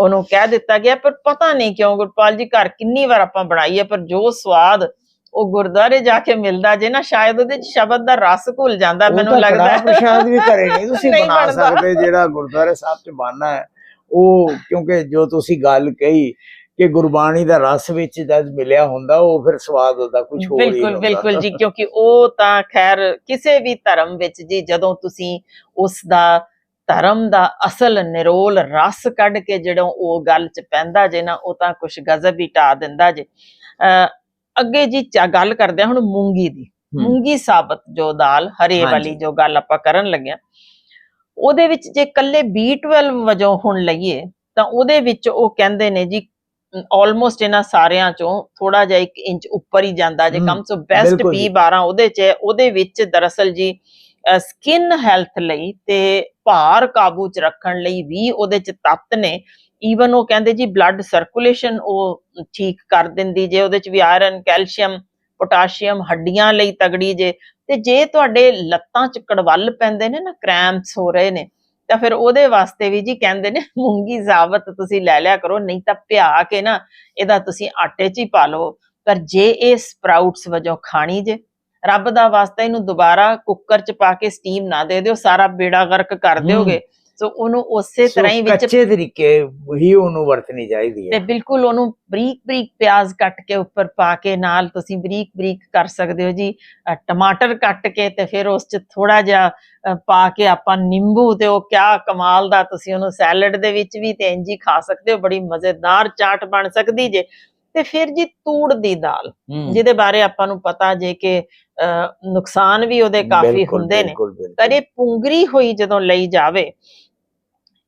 ਉਹਨੂੰ ਕਹਿ ਦਿੱਤਾ ਗਿਆ ਪਰ ਪਤਾ ਨਹੀਂ ਕਿਉਂ ਗੁਰਪਾਲ ਜੀ ਘਰ ਕਿੰਨੀ ਵਾਰ ਆਪਾਂ ਬਣਾਈ ਹੈ ਪਰ ਜੋ ਸਵਾਦ ਉਹ ਗੁਰਦੁਆਰੇ ਜਾ ਕੇ ਮਿਲਦਾ ਜੇ ਨਾ ਸ਼ਾਇਦ ਉਹਦੇ ਚ ਸ਼ਬਦ ਦਾ ਰਸ ਘੁਲ ਜਾਂਦਾ ਮੈਨੂੰ ਲੱਗਦਾ ਹੈ। ਪ੍ਰਸ਼ਾਦ ਵੀ ਘਰੇ ਨਹੀਂ ਤੁਸੀਂ ਬਣਾ। ਸਕਦੇ ਜਿਹੜਾ ਗੁਰਦੁਆਰੇ ਸਾਹਿਬ ਚ ਬਣਨਾ ਹੈ ਉਹ ਕਿਉਂਕਿ ਜੋ ਤੁਸੀਂ ਗੱਲ ਕਹੀ ਕਿ ਗੁਰਬਾਣੀ ਦਾ ਰਸ ਵਿੱਚ ਜਦ ਮਿਲਿਆ ਹੁੰਦਾ ਉਹ ਫਿਰ ਸਵਾਦ ਹੁੰਦਾ ਕੁਝ ਹੋਰ ਹੀ ਬਿਲਕੁਲ ਬਿਲਕੁਲ ਜੀ ਕਿਉਂਕਿ ਉਹ ਤਾਂ ਖੈਰ ਕਿਸੇ ਵੀ ਧਰਮ ਵਿੱਚ ਜੀ ਜਦੋਂ ਤੁਸੀਂ ਉਸ ਦਾ ਧਰਮ ਦਾ ਅਸਲ ਨਿਰੋਲ ਰਸ ਕੱਢ ਕੇ ਜਦੋਂ ਉਹ ਗੱਲ ਚ ਪੈਂਦਾ ਜੇ ਨਾ ਉਹ ਤਾਂ ਕੁਝ ਗਜ਼ਬ ਹੀ ਢਾ ਦਿੰਦਾ ਜੇ ਅੱਗੇ ਜੀ ਚਾ ਗੱਲ ਕਰਦੇ ਹੁਣ ਮੂੰਗੀ ਦੀ। ਮੂੰਗੀ ਸਾਬਤ ਜੋ ਦਾਲ ਹਰੇ। ਵਾਲੀ ਜੋ ਗੱਲ ਆਪਾਂ ਕਰਨ ਲੱਗਿਆ ਉਹਦੇ ਵਿੱਚ ਜੇ ਕੱਲੇ B12 ਵਜੋਂ ਹੁਣ ਲਈਏ ਤਾਂ ਉਹਦੇ ਵਿੱਚ ਉਹ ਕਹਿੰਦੇ ਨੇ ਜੀ ਆਲਮੋਸਟ ਇਹਨਾਂ ਸਾਰਿਆਂ ਚੋਂ ਥੋੜਾ ਜਿਹਾ 1 ਇੰਚ ਉੱਪਰ ਹੀ ਜਾਂਦਾ ਜੇ ਕਮ ਸੋ ਬੈਸਟ ਬਿਲਕੁਲ ਜੀ। B12 ਉਹਦੇ ਚ। ਉਹਦੇ ਵਿੱਚ ਦਰਅਸਲ ਜੀ ਸਕਿਨ ਹੈਲਥ ਲਈ ਤੇ ਭਾਰ ਕਾਬੂ ਚ ਰੱਖਣ ਲਈ ਵੀ ਉਹਦੇ ਚ ਤੱਤ ਨੇ। ਈਵਨ ਉਹ ਕਹਿੰਦੇ ਜੀ ਬਲੱਡ ਸਰਕੂਲੇਸ਼ਨ ਉਹ ਠੀਕ ਕਰ ਦਿੰਦੀ ਜੇ ਉਹਦੇ ਚ ਵੀ ਆਇਰਨ ਕੈਲਸ਼ੀਅਮ ਪੋਟਾਸ਼ੀਅਮ ਹੱਡੀਆਂ ਲਈ ਤਗੜੀ ਜੇ। ਤੇ ਜੇ ਤੁਹਾਡੇ ਲੱਤਾਂ ਚ ਕੜਵੱਲ ਪੈਂਦੇ ਨੇ ਨਾ ਕ੍ਰੈਂਪਸ ਹੋ ਰਹੇ ਨੇ, ਤਾਂ ਫਿਰ ਉਹਦੇ ਵਾਸਤੇ ਵੀ ਜੀ ਕਹਿੰਦੇ ਨੇ ਮੂੰਗੀ ਜਾਵਤ ਤੁਸੀਂ ਲੈ ਲਿਆ ਕਰੋ, ਨਹੀਂ ਤਾਂ ਭਿਆ ਕੇ ਨਾ ਇਹਦਾ ਤੁਸੀਂ ਆਟੇ 'ਚ ਹੀ ਪਾ ਲਓ। ਪਰ ਜੇ ਇਹ ਸਪਰਾਊਟਸ ਵਜੋਂ ਖਾਣੀ ਜੇ ਰੱਬ ਦਾ ਵਾਸਤਾ ਇਹਨੂੰ ਦੁਬਾਰਾ ਕੁੱਕਰ 'ਚ ਪਾ ਕੇ ਸਟੀਮ ਨਾ ਦੇ ਦਿਓ ਸਾਰਾ ਬੇੜਾ ਗਰਕ ਕਰ। ਦਿਓਗੇ। ਸੋ ਉਹਨੂੰ ਉਸੇ ਤਰ੍ਹਾਂ ਹੀ ਵਿੱਚ ਕੱਚੇ ਤਰੀਕੇ ਹੀ ਉਹਨੂੰ ਵਰਤਣੀ ਚਾਹੀਦੀ ਤੇ ਹੈ ਬਿਲਕੁਲ ਉਹਨੂੰ ਬਰੀਕ ਬਰੀਕ ਪਿਆਜ਼ ਕੱਟ ਕੇ ਉੱਪਰ ਪਾ ਕੇ ਨਾਲ ਤੁਸੀਂ ਬਰੀਕ ਬਰੀਕ ਕਰ ਸਕਦੇ ਹੋ ਜੀ। ਟਮਾਟਰ ਕੱਟ ਕੇ ਤੇ ਫਿਰ ਉਸ 'ਚ ਥੋੜਾ ਜਿਹਾ ਪਾ ਕੇ ਆਪਾਂ ਨਿੰਬੂ ਤੇ ਉਹ ਕਿਆ ਕਮਾਲ ਦਾ ਤੁਸੀਂ ਉਹਨੂੰ ਸੈਲਡ ਦੇ ਵਿੱਚ ਵੀ ਤੇ ਇੰਜ ਹੀ ਖਾ ਸਕਦੇ ਹੋ ਬੜੀ ਮਜ਼ੇਦਾਰ ਚਾਟ ਬਣ ਸਕਦੀ ਜੇ। ਤੇ ਫਿਰ ਜੀ ਤੂੜ ਦੀ ਦਾਲ ਜਿਹਦੇ ਬਾਰੇ ਆਪਾਂ ਨੂੰ ਪਤਾ ਜੇ ਕਿ ਨੁਕਸਾਨ ਵੀ ਉਹਦੇ ਕਾਫੀ ਹੁੰਦੇ ਨੇ। ਪਰ ਇਹ ਪੁੰਗਰੀ ਹੋਈ ਜਦੋਂ ਲਈ ਜਾਵੇ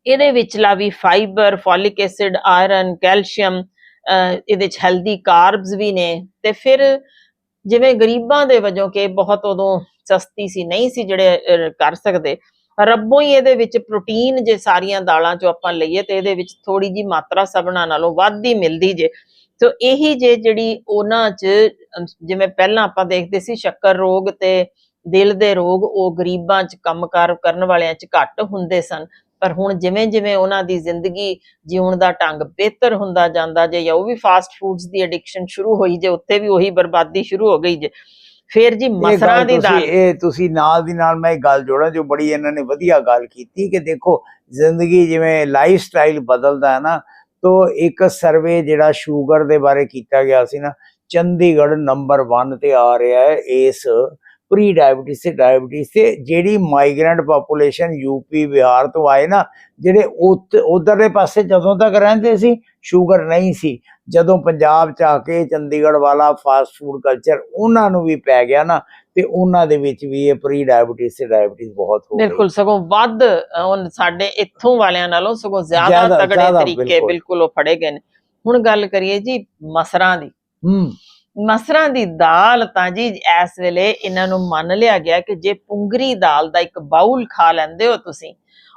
ਇਹਦੇ ਵਿਚਲਾ ਵੀ fibre folic acid iron calcium ਇਹਦੇ ਚ ਹੈਲਦੀ ਕਾਰਬਸ ਵੀ ਨੇ। ਤੇ ਫਿਰ ਜਿਵੇਂ ਗਰੀਬਾਂ ਦੇ ਵਜੋਂ ਕਿ ਬਹੁਤ ਉਦੋਂ ਸਸਤੀ ਸੀ ਨਹੀਂ ਸੀ ਜਿਹੜੇ ਕਰ ਸਕਦੇ ਰੱਬੋਂ ਹੀ ਇਹਦੇ ਵਿੱਚ ਪ੍ਰੋਟੀਨ ਜੇ ਸਾਰੀਆਂ ਦਾਲਾਂ ਚੋਂ ਆਪਾਂ ਲਈਏ ਤੇ ਇਹਦੇ ਵਿੱਚ ਥੋੜੀ ਜੀ ਮਾਤਰਾ ਸਭਨਾਂ ਨਾਲੋਂ ਵੱਧ ਹੀ ਮਿਲਦੀ ਜੇ। ਸੋ ਇਹੀ ਜੇ ਜਿਹੜੀ ਉਹਨਾਂ 'ਚ ਜਿਵੇਂ ਪਹਿਲਾਂ ਆਪਾਂ ਦੇਖਦੇ ਸੀ ਸ਼ੱਕਰ ਰੋਗ ਤੇ ਦਿਲ ਦੇ ਰੋਗ ਉਹ ਗਰੀਬਾਂ 'ਚ ਕੰਮਕਾਰ ਕਰਨ ਵਾਲਿਆਂ 'ਚ ਘੱਟ ਹੁੰਦੇ ਸਨ। ਪਰ ਹੁਣ ਜਿਵੇਂ ਜਿਵੇਂ ਉਹਨਾਂ ਦੀ ਜ਼ਿੰਦਗੀ ਜਿਉਣ ਦਾ ਢੰਗ ਬਿਹਤਰ ਹੁੰਦਾ ਜਾਂਦਾ ਜੇ ਜਾਂ ਉਹ ਵੀ ਫਾਸਟ ਫੂਡਸ ਦੀ ਐਡਿਕਸ਼ਨ ਸ਼ੁਰੂ ਹੋਈ ਜੇ ਉੱਥੇ ਵੀ ਉਹੀ ਬਰਬਾਦੀ ਸ਼ੁਰੂ ਹੋ ਗਈ ਜੇ। ਫਿਰ ਜੀ ਇਹ ਮਸਰਾਂ ਦੀ ਤੁਸੀਂ- ਦਾਲ ਇਹ ਤੁਸੀਂ ਨਾਲ ਦੀ ਨਾਲ ਮੈਂ ਇੱਕ ਗੱਲ ਜੋੜਾਂ ਜੋ ਬੜੀ ਇਹਨਾਂ ਨੇ ਵਧੀਆ ਗੱਲ ਕੀਤੀ ਕਿ ਦੇਖੋ ਜ਼ਿੰਦਗੀ ਜਿਵੇਂ ਲਾਈਫ ਸਟਾਈਲ ਬਦਲਦਾ ਹੈ ਨਾ ਤੋ ਇੱਕ ਸਰਵੇ ਜਿਹੜਾ ਸ਼ੂਗਰ ਦੇ ਬਾਰੇ ਕੀਤਾ ਗਿਆ ਸੀ ਨਾ, ਚੰਡੀਗੜ੍ਹ ਨੰਬਰ 1 ਤੇ ਆ ਰਿਹਾ ਹੈ ਇਸ ਪ੍ਰੀ ਡਾਇਬੀਟਿਸ ਤੇ ਡਾਇਬੀਟਿਸ ਤੇ ਜਿਹੜੀ ਮਾਈਗ੍ਰੈਂਟ ਪੋਪੂਲੇਸ਼ਨ ਯੂਪੀ ਬਿਹਾਰ ਤੋਂ ਆਏ ਨਾ ਜਿਹੜੇ ਉਧਰਲੇ ਪਾਸੇ ਜਦੋਂ ਤੱਕ ਰਹਿੰਦੇ ਸੀ ਸ਼ੂਗਰ ਨਹੀਂ ਸੀ। ਜਦੋਂ ਪੰਜਾਬ ਚ ਆ ਕੇ ਚੰਡੀਗੜ੍ਹ ਵਾਲਾ ਫਾਸਟ ਫੂਡ ਕਲਚਰ ਉਹਨਾਂ ਨੂੰ ਵੀ ਪੈ ਗਿਆ ਨਾ ਤੇ ਉਹਨਾਂ ਦੇ ਵਿੱਚ ਵੀ ਇਹ ਪ੍ਰੀ ਡਾਇਬੀਟਿਸ ਤੇ ਡਾਇਬੀਟਿਸ ਬਹੁਤ ਹੋ ਗਈ। ਬਿਲਕੁਲ ਸਗੋਂ ਵੱਧ ਹੁਣ ਸਾਡੇ ਇੱਥੋਂ ਵਾਲਿਆਂ ਨਾਲੋਂ ਸਗੋਂ ਜ਼ਿਆਦਾ ਤਗੜੇ ਤਰੀਕੇ ਬਿਲਕੁਲ। ਬਿਲਕੁਲ ਉਹ ਫੜੇ ਗਏ ਨੇ। ਹੁਣ ਗੱਲ ਕਰੀਏ ਜੀ ਮਸਰਾਂ ਦੀ। ਹੂੰ। ਮਸਰਾਂ ਦੀ ਦਾਲ ਤਾਂ ਜੀ ਇਸ ਵੇਲੇ ਇਹਨਾਂ ਨੂੰ ਮੰਨ ਲਿਆ ਗਿਆ ਕਿ ਜੇ ਪੁੰਗਰੀ ਦਾਲ ਦਾ ਇੱਕ ਬਾਉਲ ਖਾ ਲੈਂਦੇ ਹੋ ਤੁਸੀਂ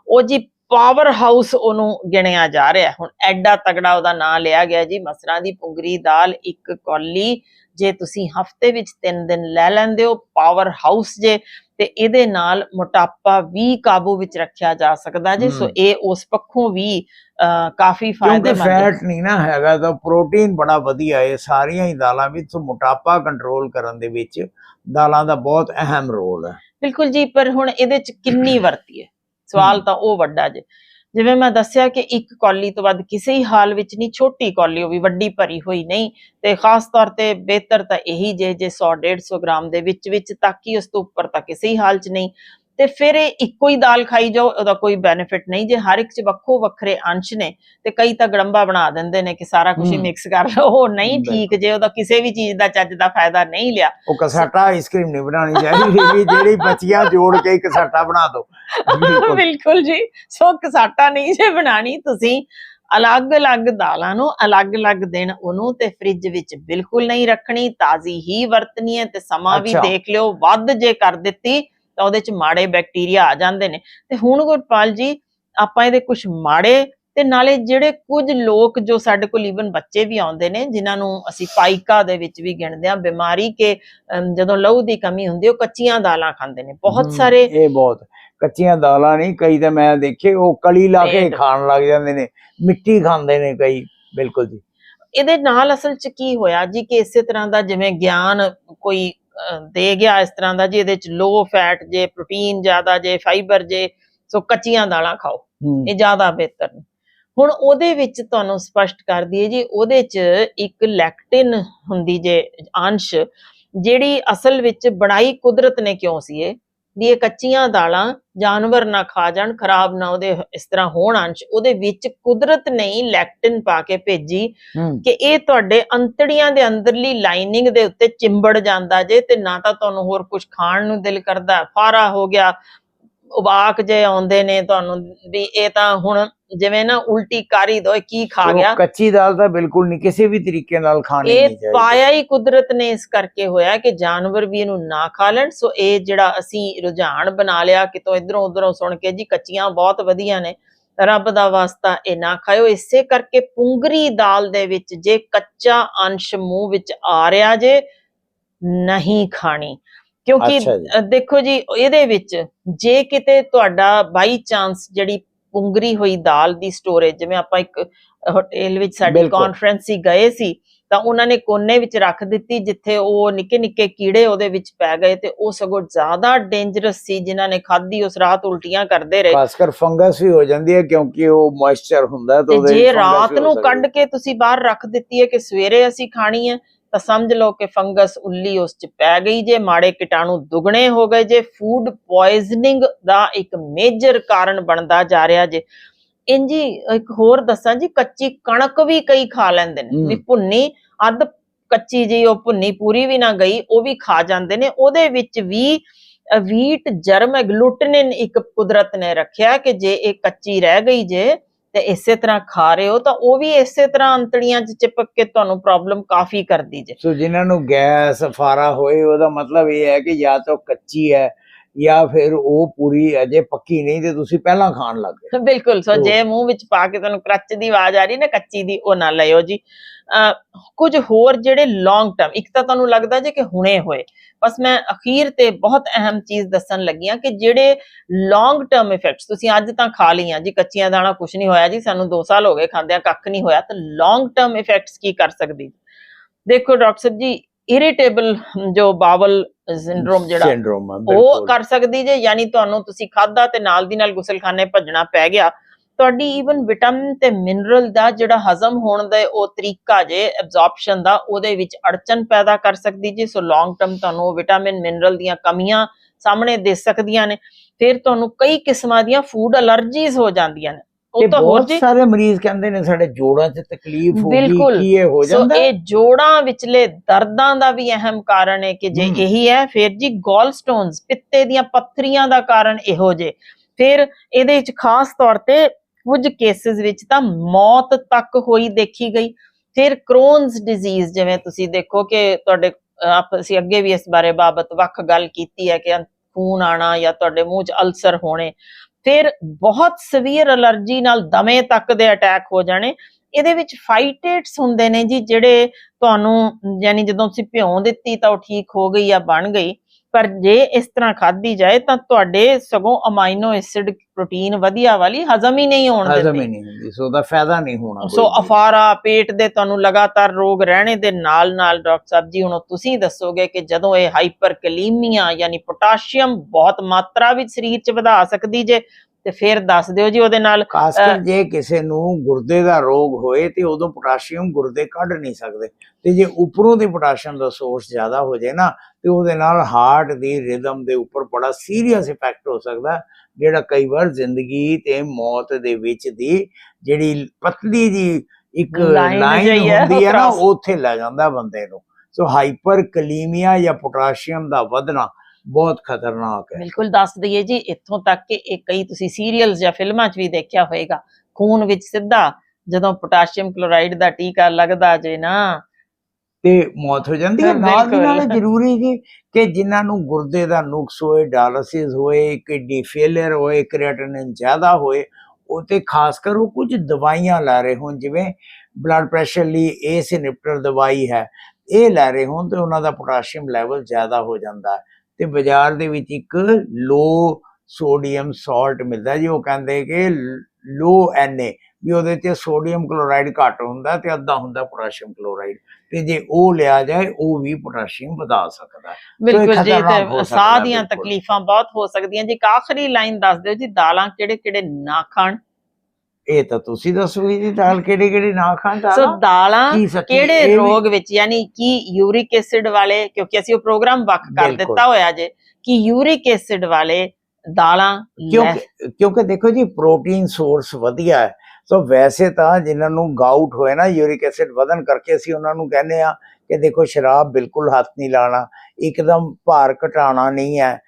ਉਹ ਜੀ ਪਾਵਰ ਹਾਊਸ ਉਹਨੂੰ ਗਿਣਿਆ ਜਾ ਰਿਹਾ। ਹੁਣ ਐਡਾ ਤਗੜਾ ਉਹਦਾ ਨਾਂ ਲਿਆ ਗਿਆ ਜੀ ਮਸਰਾਂ ਦੀ ਪੁੰਗਰੀ ਦਾਲ ਇੱਕ ਕੌਲੀ ਜੇ ਤੁਸੀਂ ਹਫ਼ਤੇ ਵਿੱਚ 3 ਦਿਨ ਲੈ ਲੈਂਦੇ ਹੋ ਪਾਵਰ ਹਾਊਸ ਜੇ ਤੇ ਇਹਦੇ ਨਾਲ ਮੋਟਾਪਾ ਵੀ ਕਾਬੂ ਵਿੱਚ ਰੱਖਿਆ ਜਾ ਸਕਦਾ ਜੀ ਸੋ। ਇਹ ਉਸ ਪੱਖੋਂ ਵੀ ਕਾਫੀ ਕਿਉਂਕਿ ਫਾਇਦੇਮੰਦ ਹੈ। ਫੈਟ ਨਹੀਂ ਨਾ ਹੈਗਾ ਤਾਂ ਪ੍ਰੋਟੀਨ ਬੜਾ ਵਧੀਆ ਹੈ। ਸਾਰੀਆਂ ਹੀ ਦਾਲਾਂ ਵਿੱਚ ਮੋਟਾਪਾ ਕੰਟਰੋਲ ਕਰਨ ਦੇ ਵਿੱਚ ਦਾਲਾਂ ਦਾ ਬਹੁਤ ਅਹਿਮ ਰੋਲ ਹੈ। ਬਿਲਕੁਲ ਜੀ ਪਰ ਹੁਣ ਇਹਦੇ ਚ ਕਿੰਨੀ ਵਰਤੀ ਹੈ? ਸਵਾਲ। ਤਾਂ ਉਹ ਵੱਡਾ ਜੇ। ਜਿਵੇਂ ਮੈਂ ਦੱਸਿਆ ਕਿ ਇੱਕ ਕੌਲੀ ਤੋਂ ਵੱਧ ਕਿਸੇ ਹੀ ਹਾਲ ਵਿੱਚ ਨਹੀਂ ਛੋਟੀ ਕੌਲੀ ਉਹ ਵੀ ਵੱਡੀ ਭਰੀ ਹੋਈ ਨਹੀਂ ਤੇ ਖਾਸ ਤੌਰ ਤੇ ਬਿਹਤਰ ਤਾਂ ਇਹੀ ਜੇ ਜੇ 100 150 ਗ੍ਰਾਮ ਦੇ ਵਿੱਚ ਵਿੱਚ ਤੱਕ ਹੀ ਉਸ ਤੋਂ ਉੱਪਰ ਤਾਂ ਕਿਸੇ ਹੀ ਹਾਲ 'ਚ ਨਹੀਂ। ਤੇ ਫਿਰ ਇਹ ਇੱਕੋ ਹੀ ਦਾਲ ਖਾਈ ਜਾਓ ਉਹਦਾ ਕੋਈ ਬੈਨੀਫਿਟ ਨਹੀਂ। ਜੇ ਹਰ ਇੱਕ 'ਚ ਵੱਖੋ ਵੱਖਰੇ ਅੰਸ਼ ਨੇ ਤੇ ਕਈ ਤਾਂ ਗੜੰਬਾ ਬਣਾ ਦਿੰਦੇ ਨੇ ਕਿ ਸਾਰਾ ਕੁਝ ਹੀ। ਮਿਕਸ ਕਰ ਲਓ। ਉਹ ਨਹੀਂ ਠੀਕ ਜੇ ਉਹਦਾ ਕਿਸੇ ਵੀ ਚੀਜ਼ ਦਾ ਚੱਜ ਦਾ ਫਾਇਦਾ ਨਹੀਂ ਲਿਆ। ਉਹ ਕਸਾਟਾ ਆਈਸਕ੍ਰੀਮ ਨਹੀਂ ਬਣਾਉਣੀ ਚਾਹੀਦੀ ਜਿਹੜੀ ਬਚੀਆਂ ਜੋੜ ਕੇ ਇੱਕ ਕਸਾਟਾ ਬਣਾ ਦਿਓ ਬਿਲਕੁਲ। ਜੀ। ਸੋ ਕਸਾਟਾ ਨਹੀਂ ਜੇ ਬਣਾਣੀ ਤੁਸੀਂ ਅਲੱਗ-ਅਲੱਗ ਦਾਲਾਂ ਨੂੰ ਅਲੱਗ-ਅਲੱਗ ਦਿਨ ਉਹਨੂੰ ਤੇ ਫ੍ਰਿਜ ਵਿੱਚ ਬਿਲਕੁਲ ਨਹੀਂ ਰੱਖਣੀ ਤਾਜ਼ੀ ਹੀ ਵਰਤਣੀ ਹੈ ਤੇ ਸਮਾਂ ਵੀ। ਦੇਖ ਲਿਓ। ਵੱਧ ਜੇ ਕਰ ਦਿੱਤੀ ਤਾਂ ਉਹਦੇ ਚ ਮਾੜੇ ਬੈਕਟੀਰੀਆ ਆ ਜਾਂਦੇ ਨੇ। ਤੇ ਹੁਣ ਗੁਰਪਾਲ ਜੀ ਆਪਾਂ ਇਹਦੇ ਕੁਝ ਮਾੜੇ ਤੇ ਨਾਲੇ ਜਿਹੜੇ ਕੁਝ ਲੋਕ ਜੋ ਸਾਡੇ ਕੋਲ ਈਵਨ ਬੱਚੇ ਵੀ ਆਉਂਦੇ ਨੇ ਜਿਨ੍ਹਾਂ ਨੂੰ ਅਸੀਂ ਪਾਈਕਾ ਦੇ ਵਿੱਚ ਵੀ ਗਿਣਦੇ ਆ ਬਿਮਾਰੀ ਕੇ ਜਦੋਂ ਲਹੂ ਦੀ ਕਮੀ ਹੁੰਦੀ ਉਹ ਕੱਚੀਆਂ ਦਾਲਾਂ ਖਾਂਦੇ ਨੇ। ਬਹੁਤ ਸਾਰੇ ਇਹ ਬਹੁਤ। ਕੱਚੀਆਂ ਦਾਲਾਂ ਨਹੀਂ ਕਈ ਤਾਂ ਮੈਂ ਦੇਖੇ ਉਹ ਕਲੀ ਲਾ ਕੇ। ਖਾਣ ਲੱਗ ਜਾਂਦੇ ਨੇ। ਮਿੱਟੀ ਖਾਂਦੇ ਨੇ ਕਈ ਬਿਲਕੁਲ ਜੀ। ਇਹਦੇ ਨਾਲ ਅਸਲ ਚ ਕੀ ਹੋਇਆ ਜੀ ਕਿ ਇਸੇ ਤਰ੍ਹਾਂ ਦਾ ਜਿਵੇਂ ਗਿਆਨ ਕੋਈ ਦੇ ਗਿਆ ਇਸ ਤਰ੍ਹਾਂ ਦਾ ਜੀ ਇਹਦੇ ਚ ਲੋ ਫੈਟ ਜੇ ਪ੍ਰੋਟੀਨ ਜ਼ਿਆਦਾ ਜੇ ਫਾਈਬਰ ਜੇ ਸੋ ਕੱਚੀਆਂ ਦਾਲਾਂ ਖਾਓ ਇਹ ਜ਼ਿਆਦਾ ਬਿਹਤਰ ਨੇ। ਹੁਣ ਉਹਦੇ ਵਿੱਚ ਤੁਹਾਨੂੰ ਸਪਸ਼ਟ ਕਰ ਦਈਏ ਜੀ ਉਹਦੇ ਚ ਇੱਕ ਲੈਕਟਿਨ ਹੁੰਦੀ ਜੇ ਅੰਸ਼ ਜਿਹੜੀ ਅਸਲ ਵਿੱਚ ਬਣਾਈ ਕੁਦਰਤ ਨੇ ਕਿਉਂ ਸੀ ਇਹ? ਵੀ ਇਹ ਕੱਚੀਆਂ ਦਾਲਾਂ ਜਾਨਵਰ ਨਾ ਖਾ ਜਾਣ ਖਰਾਬ ਨਾ ਉਹਦੇ ਇਸ ਤਰ੍ਹਾਂ ਹੋਣ ਅੰਸ਼ ਉਹਦੇ ਵਿੱਚ ਕੁਦਰਤ ਨੇ ਹੀ ਲੈਕਟਿਨ ਪਾ ਕੇ ਭੇਜੀ ਕਿ ਇਹ ਤੁਹਾਡੇ ਅੰਤੜੀਆਂ ਦੇ ਅੰਦਰਲੀ ਲਾਈਨਿੰਗ ਦੇ ਉੱਤੇ ਚਿੰਬੜ ਜਾਂਦਾ ਜੇ ਤੇ ਨਾ ਤਾਂ ਤੁਹਾਨੂੰ ਹੋਰ ਕੁਝ ਖਾਣ ਨੂੰ ਦਿਲ ਕਰਦਾ। ਫਾਰਾ ਹੋ ਗਿਆ ਉਬਾਕ ਜੇ ਆਉਂਦੇ ਨੇ ਤੁਹਾਨੂੰ ਵੀ ਇਹ ਤਾਂ ਹੁਣ ਜਿਵੇਂ ਨਾ ਉਲਟੀ ਕਾਰੀ ਦੋ ਕੀ ਖਾ ਗਿਆ? ਕੱਚੀ ਦਾਲ ਤਾਂ ਬਿਲਕੁਲ ਨਹੀਂ ਕਿਸੇ ਵੀ ਤਰੀਕੇ ਨਾਲ ਖਾਣੀ ਇਹ ਨਹੀਂ ਚਾਹੀਦੀ। ਪਾਇਆ ਹੀ ਕੁਦਰਤ ਨੇ ਇਸ ਕਰਕੇ ਹੋਇਆ ਕਿ ਜਾਨਵਰ ਵੀ ਇਹਨੂੰ ਨਾ ਖਾ ਲੈਣ। ਸੋ ਇਹ ਜਿਹੜਾ ਅਸੀਂ ਰੁਝਾਨ ਬਣਾ ਲਿਆ ਕਿਤੋਂ ਇਧਰੋਂ ਉਧਰੋਂ ਸੁਣ ਕੇ ਜੀ ਕੱਚੀਆਂ ਬਹੁਤ ਵਧੀਆ ਨੇ। ਰੱਬ ਦਾ ਵਾਸਤਾ ਇਹ ਨਾ ਖਾਇਓ। ਇਸੇ ਕਰਕੇ ਪੁੰਗਰੀ ਦਾਲ ਦੇ ਵਿੱਚ ਜੇ ਕੱਚਾ ਅੰਸ਼ ਮੂੰਹ ਵਿੱਚ ਆ ਰਿਹਾ ਜੇ ਨਹੀਂ ਖਾਣੀ। ਕਿਉਂਕਿ ਦੇਖੋ ਜੀ ਇਹਦੇ ਵਿੱਚ ਜੇ ਕਿਤੇ ਤੁਹਾਡਾ ਬਾਈ ਚਾਂਸ ਜਿਹੜੀ ਪੁੰਗਰੀ ਹੋਈ ਦਾਲ ਦੀ ਸਟੋਰੇਜ ਜਿਵੇਂ ਆਪਾਂ ਇੱਕ ਹੋਟਲ ਵਿੱਚ ਸਾਡੀ। ਕਾਨਫਰੰਸ ਸੀ ਗਏ ਸੀ ਤਾਂ ਉਹਨਾਂ ਨੇ ਕੋਨੇ ਵਿੱਚ ਰੱਖ ਦਿੱਤੀ ਜਿੱਥੇ ਉਹ ਨਿੱਕੇ ਨਿੱਕੇ ਕੀੜੇ ਉਹਦੇ ਵਿੱਚ ਪੈ ਗਏ ਤੇ ਉਹ ਸਗੋਂ ਜ਼ਿਆਦਾ ਡੇਂਜਰਸ ਸੀ ਜਿਨ੍ਹਾਂ ਨੇ ਖਾਧੀ ਉਸ ਰਾਤ ਉਲਟੀਆਂ ਕਰਦੇ ਰਹੇ। ਖਾਸ ਕਰ ਫੰਗਸ ਵੀ ਹੋ ਜਾਂਦੀ ਹੈ ਕਿਉਂਕਿ ਉਹ ਮੋਇਸਚਰ ਹੁੰਦਾ ਹੈ ਤਾਂ ਉਹਦੇ ਜੇ ਰਾਤ ਹੋ ਨੂੰ ਕੱਢ ਕੇ ਤੁਸੀਂ ਬਾਹਰ ਰੱਖ ਦਿੱਤੀ ਹੈ ਕਿ ਸਵੇਰੇ ਅਸੀਂ ਖਾਣੀ ਹੈ ਤਾਂ ਸਮਝ ਲਓ ਕਿ ਫੰਗਸ ਉੱਲੀ ਉਸ ਚ ਪੈ ਗਈ ਜੇ ਮਾੜੇ ਕੀਟਾਣੂ ਦੁਗਣੇ ਹੋ ਗਏ ਜੇ ਫੂਡ ਪੋਇਜ਼ਨਿੰਗ ਦਾ ਇੱਕ ਮੇਜਰ ਕਾਰਨ ਬਣਦਾ ਜਾ ਰਿਹਾ ਜੇ। ਇੰਜੀ ਇੱਕ ਹੋਰ ਦੱਸਾਂ ਜੀ ਕੱਚੀ ਕਣਕ ਵੀ ਕਈ ਖਾ ਲੈਂਦੇ ਨੇ। ਵੀ ਭੁੰਨੀ ਅੱਧ ਕੱਚੀ ਜੀ ਉਹ ਭੁੰਨੀ ਪੂਰੀ ਵੀ ਨਾ ਗਈ ਉਹ ਵੀ ਖਾ ਜਾਂਦੇ ਨੇ। ਉਹਦੇ ਵਿੱਚ ਵੀ ਵੀਟ ਜਰਮ ਗਲੂਟਨਿਨ ਇੱਕ ਕੁਦਰਤ ਨੇ ਰੱਖਿਆ ਕਿ ਜੇ ਇਹ ਕੱਚੀ ਰਹਿ ਗਈ ਜੇ ਤੇ ਇਸੇ ਤਰ੍ਹਾਂ ਖਾ ਰਹੇ ਹੋ ਤਾਂ ਉਹ ਵੀ ਇਸੇ ਤਰ੍ਹਾਂ ਅੰਤੜੀਆਂ 'ਚ ਚਿਪਕ ਕੇ ਤੁਹਾਨੂੰ ਪ੍ਰੋਬਲਮ ਕਾਫੀ ਕਰਦੀ ਜੇ। ਸੋ ਜਿਨ੍ਹਾਂ ਨੂੰ ਗੈਸ ਫਾਰਾ ਹੋਏ ਉਹਦਾ ਮਤਲਬ ਇਹ ਹੈ ਕਿ ਜਾਂ ਤਾਂ ਕੱਚੀ ਹੈ ਜਾਂ ਫਿਰ ਉਹ ਪੂਰੀ ਅਜੇ ਪੱਕੀ ਨਹੀਂ ਤੇ ਤੁਸੀਂ ਪਹਿਲਾਂ ਖਾਣ ਲੱਗ ਗਏ। ਬਿਲਕੁਲ ਸੋ ਜੇ ਮੂੰਹ ਵਿੱਚ ਪਾ ਕੇ ਤੁਹਾਨੂੰ ਕਰਚ ਦੀ ਆਵਾਜ਼ ਆ ਰਹੀ ਨਾ ਕੱਚੀ ਦੀ ਉਹ ਨਾ ਲਿਓ ਜੀ। ਕੁਝ ਹੋਰ ਜਿਹੜੇ ਲੌਂਗ ਟਰਮ ਇੱਕ ਤਾਂ ਤੁਹਾਨੂੰ ਲੱਗਦਾ ਜੇ ਕਿ ਹੁਣੇ ਹੋਏ ਬਸ ਮੈਂ ਅਖੀਰ ਤੇ ਬਹੁਤ ਅਹਿਮ ਚੀਜ਼ ਦੱਸਣ ਲੱਗੀ ਹਾਂ ਕਿ ਜਿਹੜੇ ਲੌਂਗ ਟਰਮ ਇਫੈਕਟਸ ਤੁਸੀਂ ਅੱਜ ਤਾਂ ਖਾ ਲਈਆਂ ਜੀ ਕੱਚੀਆਂ ਦਾਣਾ ਕੁਝ ਨਹੀਂ ਹੋਇਆ ਜੀ ਸਾਨੂੰ 2 ਸਾਲ ਹੋ ਗਏ ਖਾਂਦਿਆਂ ਕੱਖ ਨਹੀਂ ਹੋਇਆ ਤਾਂ ਲੌਂਗ ਟਰਮ ਇਫੈਕਟਸ ਕੀ ਕਰ ਸਕਦੀ ਦੇਖੋ ਡਾਕਟਰ ਸਾਹਿਬ ਜੀ ਇਰੀਟੇਬਲ ਜੋ ਬਾਵਲ ਸਿੰਡਰੋਮ ਜਿਹੜਾ ਉਹ ਕਰ ਸਕਦੀ ਜੇ ਯਾਨੀ ਤੁਹਾਨੂੰ ਤੁਸੀਂ ਖਾਦਾ ਤੇ ਨਾਲ ਦੀ ਨਾਲ ਗੁਸਲਖਾਨੇ ਭੱਜਣਾ ਪੈ ਗਿਆ ਤੁਹਾਡੀ ਈਵਨ ਵਿਟਾਮਿਨ ਤੇ ਮਿਨਰਲ ਦਾ ਜਿਹੜਾ ਹਜ਼ਮ ਹੋਣ ਦਾ ਉਹ ਤਰੀਕਾ ਜੇ ਐਬਜ਼ੌਰਪਸ਼ਨ ਦਾ ਉਹਦੇ ਵਿੱਚ ਅੜਚਨ ਪੈਦਾ ਕਰ ਸਕਦੀ ਜੇ ਸੋ ਲੌਂਗ ਟਰਮ ਤੁਹਾਨੂੰ ਵਿਟਾਮਿਨ ਮਿਨਰਲ ਦੀਆਂ ਕਮੀਆਂ ਸਾਹਮਣੇ ਦੇ ਸਕਦੀਆਂ ਨੇ ਫਿਰ ਤੁਹਾਨੂੰ ਕਈ ਕਿਸਮਾਂ ਦੀਆਂ ਫੂਡ ਅਲਰਜੀਜ਼ ਹੋ ਜਾਂਦੀਆਂ ਨੇ ਉਹ ਤਾਂ ਬਹੁਤ ਸਾਰੇ ਮਰੀਜ਼ ਕਹਿੰਦੇ ਨੇ ਸਾਡੇ ਜੋੜਾਂ 'ਚ ਤਕਲੀਫ ਹੋ ਗਈ। ਕੀ ਇਹ ਹੋ ਸੋ ਜਾਂਦਾ ਹੈ? ਇਹ ਜੋੜਾਂ ਵਿਚਲੇ ਦਰਦਾਂ ਦਾ ਵੀ ਅਹਿਮ ਕਾਰਨ ਹੈ ਕਿ ਜੇ। ਇਹੀ ਹੈ ਫਿਰ ਜੀ ਗੋਲ ਸਟੋਨਸ ਪਿੱਤੇ ਦੀਆਂ ਪੱਥਰੀਆਂ ਦਾ ਕਾਰਨ ਇਹੋ ਜੇ ਫਿਰ ਇਹਦੇ ਵਿੱਚ ਖਾਸ ਤੌਰ ਤੇ ਕੁਝ ਕੇਸਿਸ ਵਿੱਚ ਤਾਂ ਮੌਤ ਤੱਕ ਹੋਈ ਦੇਖੀ ਗਈ। ਫਿਰ ਕ੍ਰੋਨਸ ਡਿਜ਼ੀਜ਼ ਜਿਵੇਂ ਤੁਸੀਂ ਦੇਖੋ ਕਿ ਤੁਹਾਡੇ ਆਪ ਅਸੀਂ ਅੱਗੇ ਵੀ ਇਸ ਬਾਰੇ ਬਾਬਤ ਵੱਖ ਗੱਲ ਕੀਤੀ ਹੈ ਕਿ ਖੂਨ ਆਣਾ ਜਾਂ ਤੁਹਾਡੇ ਮੂੰਹ 'ਚ ਅਲਸਰ ਹੋਣੇ। ਫਿਰ ਬਹੁਤ ਸਵੀਅਰ ਅਲਰਜੀ ਨਾਲ ਦਮੇ ਤੱਕ ਦੇ ਅਟੈਕ ਹੋ ਜਾਣੇ। ਇਹਦੇ ਵਿੱਚ ਫਾਈਟੇਟਸ ਹੁੰਦੇ ਨੇ ਜੀ ਜਿਹੜੇ ਤੁਹਾਨੂੰ, ਯਾਨੀ ਜਦੋਂ ਤੁਸੀਂ ਭਿਉਂ ਦਿੱਤੀ ਤਾਂ ਉਹ ਠੀਕ ਹੋ ਗਈ ਜਾਂ ਬਣ ਗਈ। ਪਰ ਜੇ ਇਸ ਤਰ੍ਹਾਂ ਖਾਧੀ ਜਾਏ ਤਾਂ ਤੁਹਾਡੇ ਸਗੋਂ ਅਮਾਈਨੋ ਐਸਿਡ ਪ੍ਰੋਟੀਨ ਵਧੀਆ ਵਾਲੀ ਹਜ਼ਮ ਹੀ ਨਹੀਂ ਹੋਣ ਹਜ਼ਮ ਹੀ ਦਿੰਦੀ ਨਹੀਂ ਹੁੰਦੀ ਸੋ ਉਹਦਾ ਫਾਇਦਾ ਨਹੀਂ ਹੋਣਾ ਸੋ। ਅਫਾਰਾ ਪੇਟ ਦੇ ਤੁਹਾਨੂੰ ਲਗਾਤਾਰ ਰੋਗ ਰਹਿਣੇ ਦੇ ਨਾਲ ਨਾਲ ਡਾਕਟਰ ਸਾਹਿਬ ਜੀ ਹੁਣ ਤੁਸੀਂ ਦੱਸੋਗੇ ਕਿ ਜਦੋਂ ਇਹ ਹਾਈਪਰਕਲੀਮੀਆ ਯਾਨੀ ਪੋਟਾਸ਼ੀਅਮ ਬਹੁਤ ਮਾਤਰਾ ਵਿੱਚ ਸਰੀਰ 'ਚ ਵਧਾ ਸਕਦੀ ਜੇ ਤੇ ਫਿਰ ਦੱਸ ਦਿਓ ਜੀ ਉਹਦੇ ਨਾਲ ਜੇ ਕਿਸੇ ਨੂੰ ਗੁਰਦੇ ਦਾ ਰੋਗ ਹੋਏ ਤੇ ਉਦੋਂ ਪੋਟਾਸ਼ੀਅਮ ਗੁਰਦੇ ਕੱਢ ਨਹੀਂ ਸਕਦੇ ਤੇ ਜੇ ਉੱਪਰੋਂ ਦੀ ਪੋਟਾਸ਼ੀਅਮ ਦਾ ਸੋਰਸ ਜ਼ਿਆਦਾ ਹੋ ਜਾਏ ਨਾ ਤੇ ਉਹਦੇ ਨਾਲ ਹਾਰਟ ਦੀ ਰਿਦਮ ਦੇ ਉੱਪਰ ਬੜਾ ਸੀਰੀਅਸ ਇਫੈਕਟ ਹੋ ਸਕਦਾ ਜਿਹੜਾ ਕਈ ਵਾਰ ਜ਼ਿੰਦਗੀ ਤੇ ਮੌਤ ਦੇ ਵਿੱਚ ਦੀ ਜਿਹੜੀ ਪਤਲੀ ਜੀ ਇੱਕ ਲਾਈਨ ਹੁੰਦੀ ਹੈ ਨਾ। ਉੱਥੇ ਲੈ ਜਾਂਦਾ ਬੰਦੇ ਨੂੰ ਸੋ ਹਾਈਪਰ ਕਲੀਮੀਆ ਜਾਂ ਪੋਟਾਸ਼ੀਅਮ ਦਾ ਵਧਣਾ ਬਹੁਤ ਖਤਰਨਾਕ ਹੈ। ਬਿਲਕੁਲ ਦੱਸ ਦਈਏ ਜੀ ਇੱਥੋਂ ਤੱਕ ਕਿ ਇਹ ਕਈ ਤੁਸੀਂ ਸੀਰੀਅਲਸ ਜਾਂ ਫਿਲਮਾਂ 'ਚ ਵੀ ਦੇਖਿਆ ਹੋਵੇਗਾ ਖੂਨ ਵਿੱਚ ਸਿੱਧਾ ਜਦੋਂ ਪੋਟਾਸ਼ੀਅਮ ਕਲੋਰਾਈਡ ਦਾ ਟੀਕਾ ਲੱਗਦਾ ਜੇ ਨਾ। ਤੇ ਮੌਤ ਹੋ ਜਾਂਦੀ ਹੈ। ਨਾਲ ਦੀ ਨਾਲ। ਜ਼ਰੂਰੀ ਜੀ ਕਿ ਜਿਨ੍ਹਾਂ ਨੂੰ ਗੁਰਦੇ ਦਾ ਨੁਕਸ ਹੋਏ ਡਾਇਲਿਸਿਸ ਹੋਏ ਕਿਡਨੀ ਫੇਲਿਅਰ ਹੋਏ ਕ੍ਰੀਏਟਿਨਿਨ ਜ਼ਿਆਦਾ ਹੋਏ ਉਹ ਤੇ ਖਾਸ ਕਰ ਉਹ ਕੁਝ ਦਵਾਈਆਂ ਲੈ ਰਹੇ ਹੋਣ ਜਿਵੇਂ ਬਲੱਡ ਪ੍ਰੈਸ਼ਰ ਲਈ ਏਸ ਇਨਹਿਬਿਟਰ ਦਵਾਈ ਹੈ ਇਹ ਲੈ ਰਹੇ ਹੋਣ ਤੇ ਉਹਨਾਂ ਦਾ ਪੋਟਾਸ਼ੀਅਮ ਲੈਵਲ ਜ਼ਿਆਦਾ ਹੋ ਜਾਂਦਾ ਹੈ। ਤੇ ਬਾਜ਼ਾਰ ਦੇ ਵਿੱਚ ਇੱਕ ਲੋ ਸੋਡੀਅਮ ਸਾਲਟ ਮਿਲਦਾ ਜੀ ਉਹ ਕਹਿੰਦੇ ਕਿ ਲੋ ਐਨਏ ਵੀ ਉਹਦੇ ਤੇ ਸੋਡੀਅਮ ਕਲੋਰਾਈਡ ਘੱਟ ਹੁੰਦਾ ਤੇ ਅੱਧਾ ਹੁੰਦਾ ਪੋਟਾਸ਼ੀਅਮ ਕਲੋਰਾਈਡ ਤੇ ਜੇ ਉਹ ਲਿਆ ਜਾਏ ਉਹ ਵੀ ਪੋਟਾਸ਼ੀਅਮ ਵਧਾ ਸਕਦਾ। ਬਿਲਕੁਲ ਜੀ ਤੇ ਸਾਹ ਦੀਆਂ। ਤਕਲੀਫਾਂ ਬਹੁਤ ਹੋ ਸਕਦੀਆਂ। ਜੀ ਇੱਕ ਆਖਰੀ ਲਾਈਨ ਦੱਸ ਦਿਓ ਜੀ ਦਾਲਾਂ ਕਿਹੜੇ ਕਿਹੜੇ ਨਾ ਖਾਣ? ਇਹ ਤਾਂ ਤੁਸੀਂ ਦੱਸੋਗੇ ਜੀ ਦਾਲ ਕਿਹੜੀ ਕਿਹੜੀ ਨਾ ਖਾਣ ਸੋ ਦਾਲਾਂ ਕਿਹੜੇ ਰੋਗ ਵਿੱਚ ਯਾਨੀ ਕਿ ਯੂਰਿਕ ਐਸਿਡ ਵਾਲੇ ਕਿਉਂਕਿ ਅਸੀਂ ਉਹ ਪ੍ਰੋਗਰਾਮ ਵੱਖ ਕਰ। ਦਿੱਤਾ ਹੋਇਆ ਜੇ ਕਿ ਯੂਰਿਕ ਐਸਿਡ ਵਾਲੇ ਦਾਲਾਂ ਕਿਉਂਕਿ ਕਿਉਂਕਿ ਦੇਖੋ ਜੀ ਪ੍ਰੋਟੀਨ ਸੋਰਸ ਵਧੀਆ ਹੈ। ਸੋ ਵੈਸੇ ਤਾਂ ਜਿਨ੍ਹਾਂ ਨੂੰ ਗਾਊਟ ਹੋਏ ਨਾ ਯੂਰਿਕ ਐਸਿਡ ਵਧਨ ਕਰਕੇ ਅਸੀਂ ਉਹਨਾਂ ਨੂੰ ਕਹਿੰਦੇ ਆ ਕਿ ਦੇਖੋ ਸ਼ਰਾਬ ਬਿਲਕੁਲ ਹੱਥ ਨਹੀਂ ਲਾਣਾ ਇੱਕਦਮ ਭਾਰ ਘਟਾਉਣਾ ਨਹੀਂ ਹੈ।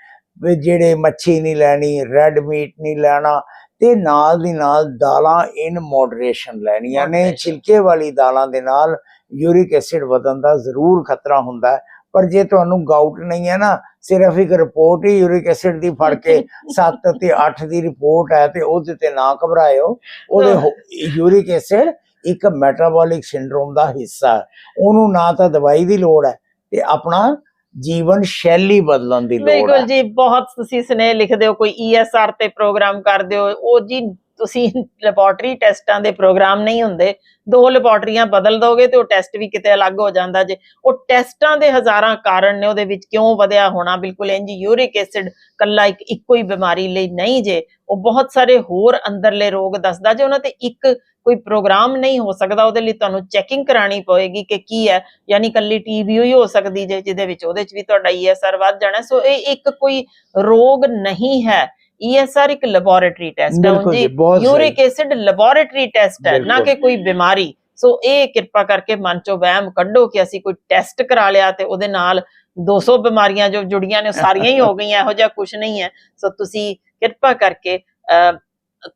ਵੀ ਜਿਹੜੇ ਮੱਛੀ ਨਹੀਂ ਲੈਣੀ ਰੈੱਡ ਮੀਟ ਨਹੀਂ ਲੈਣਾ ਤੇ ਨਾਲ ਦੀ ਨਾਲ ਦਾਲਾਂ ਇਨ ਮੋਡਰੇਸ਼ਨ ਲੈਣੀਆਂ ਨੇ. ਛਿਲਕੇ ਵਾਲੀ ਦਾਲਾਂ ਦੇ ਨਾਲ ਯੂਰਿਕ ਐਸਿਡ ਵਧਣ ਦਾ ਜ਼ਰੂਰ ਖਤਰਾ ਹੁੰਦਾ ਹੈ। ਪਰ ਜੇ ਤੁਹਾਨੂੰ ਗਾਊਟ ਨਹੀਂ ਹੈ ਨਾ ਸਿਰਫ ਇੱਕ ਰਿਪੋਰਟ ਹੀ ਯੂਰਿਕ ਐਸਿਡ ਦੀ ਫੜ ਕੇ 7 ਤੇ 8 ਦੀ ਰਿਪੋਰਟ ਹੈ ਤੇ ਉਹਦੇ ਤੇ ਨਾ ਘਬਰਾਇਓ। ਉਹਦੇ ਯੂਰਿਕ ਐਸਿਡ ਇੱਕ ਮੈਟਾਬੋਲਿਕ ਸਿੰਡਰੋਮ ਦਾ ਹਿੱਸਾ ਉਹਨੂੰ ਨਾ ਤਾਂ ਦਵਾਈ ਦੀ ਲੋੜ ਹੈ ਤੇ ਆਪਣਾ ਜੀਵਨ ਸ਼ੈਲੀ ਬਦਲਣ ਦੀ ਲੋੜ ਹੈ। ਬਿਲਕੁਲ ਜੀ ਬਹੁਤ ਤੁਸੀਂ ਸਨੇਹ ਲਿਖਦੇ ਹੋ ਕੋਈ ਈਐਸਆਰ ਤੇ ਪ੍ਰੋਗਰਾਮ ਕਰਦੇ ਹੋ ਉਹ ਜੀ ਤੁਸੀਂ ਲੈਬੋਰਟਰੀ ਟੈਸਟਾਂ ਦੇ ਪ੍ਰੋਗਰਾਮ ਨਹੀਂ ਹੁੰਦੇ। ਦੋ ਲੈਬੋਰਟਰੀਆਂ ਬਦਲ ਦੋਗੇ ਤੇ ਉਹ ਟੈਸਟ ਵੀ ਕਿਤੇ ਅਲੱਗ ਹੋ ਜਾਂਦਾ ਜੇ। ਉਹ ਟੈਸਟਾਂ ਦੇ ਹਜ਼ਾਰਾਂ ਕਾਰਨ ਨੇ ਉਹਦੇ ਵਿੱਚ ਕਿਉਂ ਵਧਿਆ ਹੋਣਾ? ਬਿਲਕੁਲ ਇੰਜ ਯੂਰਿਕ ਐਸਿਡ ਕੱਲਾ ਇੱਕ ਇੱਕੋ ਹੀ ਬਿਮਾਰੀ ਲਈ ਨਹੀਂ ਜੇ। ਉਹ ਬਹੁਤ ਸਾਰੇ ਹੋਰ ਅੰਦਰਲੇ ਰੋਗ ਦੱਸਦਾ ਜੇ ਉਹਨਾਂ ਤੇ ਇੱਕ ਕੋਈ ਪ੍ਰੋਗਰਾਮ ਨਹੀਂ ਹੋ ਸਕਦਾ ਉਹਦੇ ਲਈ ਤੁਹਾਨੂੰ ਚੈਕਿੰਗ ਕਰਾਣੀ ਪਵੇਗੀ ਕਿ ਕੀ ਹੈ ਯਾਨੀ ਕੱਲੀ ਟੀਬੀ ਹੀ ਹੋ ਸਕਦੀ ਜੇ ਜਿਹਦੇ ਵਿੱਚ ਉਹਦੇ ਚ ਵੀ ਤੁਹਾਡਾ ਈਐਸਆਰ ਵੱਧ ਜਾਣਾ। ਸੋ ਇਹ ਇੱਕ ਕੋਈ ਰੋਗ ਨਹੀਂ ਹੈ। ਈਐਸਆਰ ਇੱਕ ਲੈਬੋਰੇਟਰੀ ਟੈਸਟ ਹੈ। ਜੀ। ਯੂਰਿਕ ਐਸਿਡ ਲੈਬੋਰੇਟਰੀ ਟੈਸਟ ਹੈ ਨਾ। ਕਿ ਕੋਈ ਬਿਮਾਰੀ। ਸੋ ਇਹ ਕਿਰਪਾ ਕਰਕੇ ਮਨ ਚੋਂ ਵਹਿਮ ਕੱਢੋ ਕਿ ਅਸੀਂ ਕੋਈ ਟੈਸਟ ਕਰਾ ਲਿਆ ਤੇ ਉਹਦੇ ਨਾਲ 200 ਬਿਮਾਰੀਆਂ ਜੋ ਜੁੜੀਆਂ ਨੇ ਉਹ ਸਾਰੀਆਂ ਹੀ ਹੋ ਗਈਆਂ ਇਹੋ ਜਿਹਾ ਕੁਝ ਨਹੀਂ ਹੈ। ਸੋ ਤੁਸੀਂ ਕਿਰਪਾ ਕਰਕੇ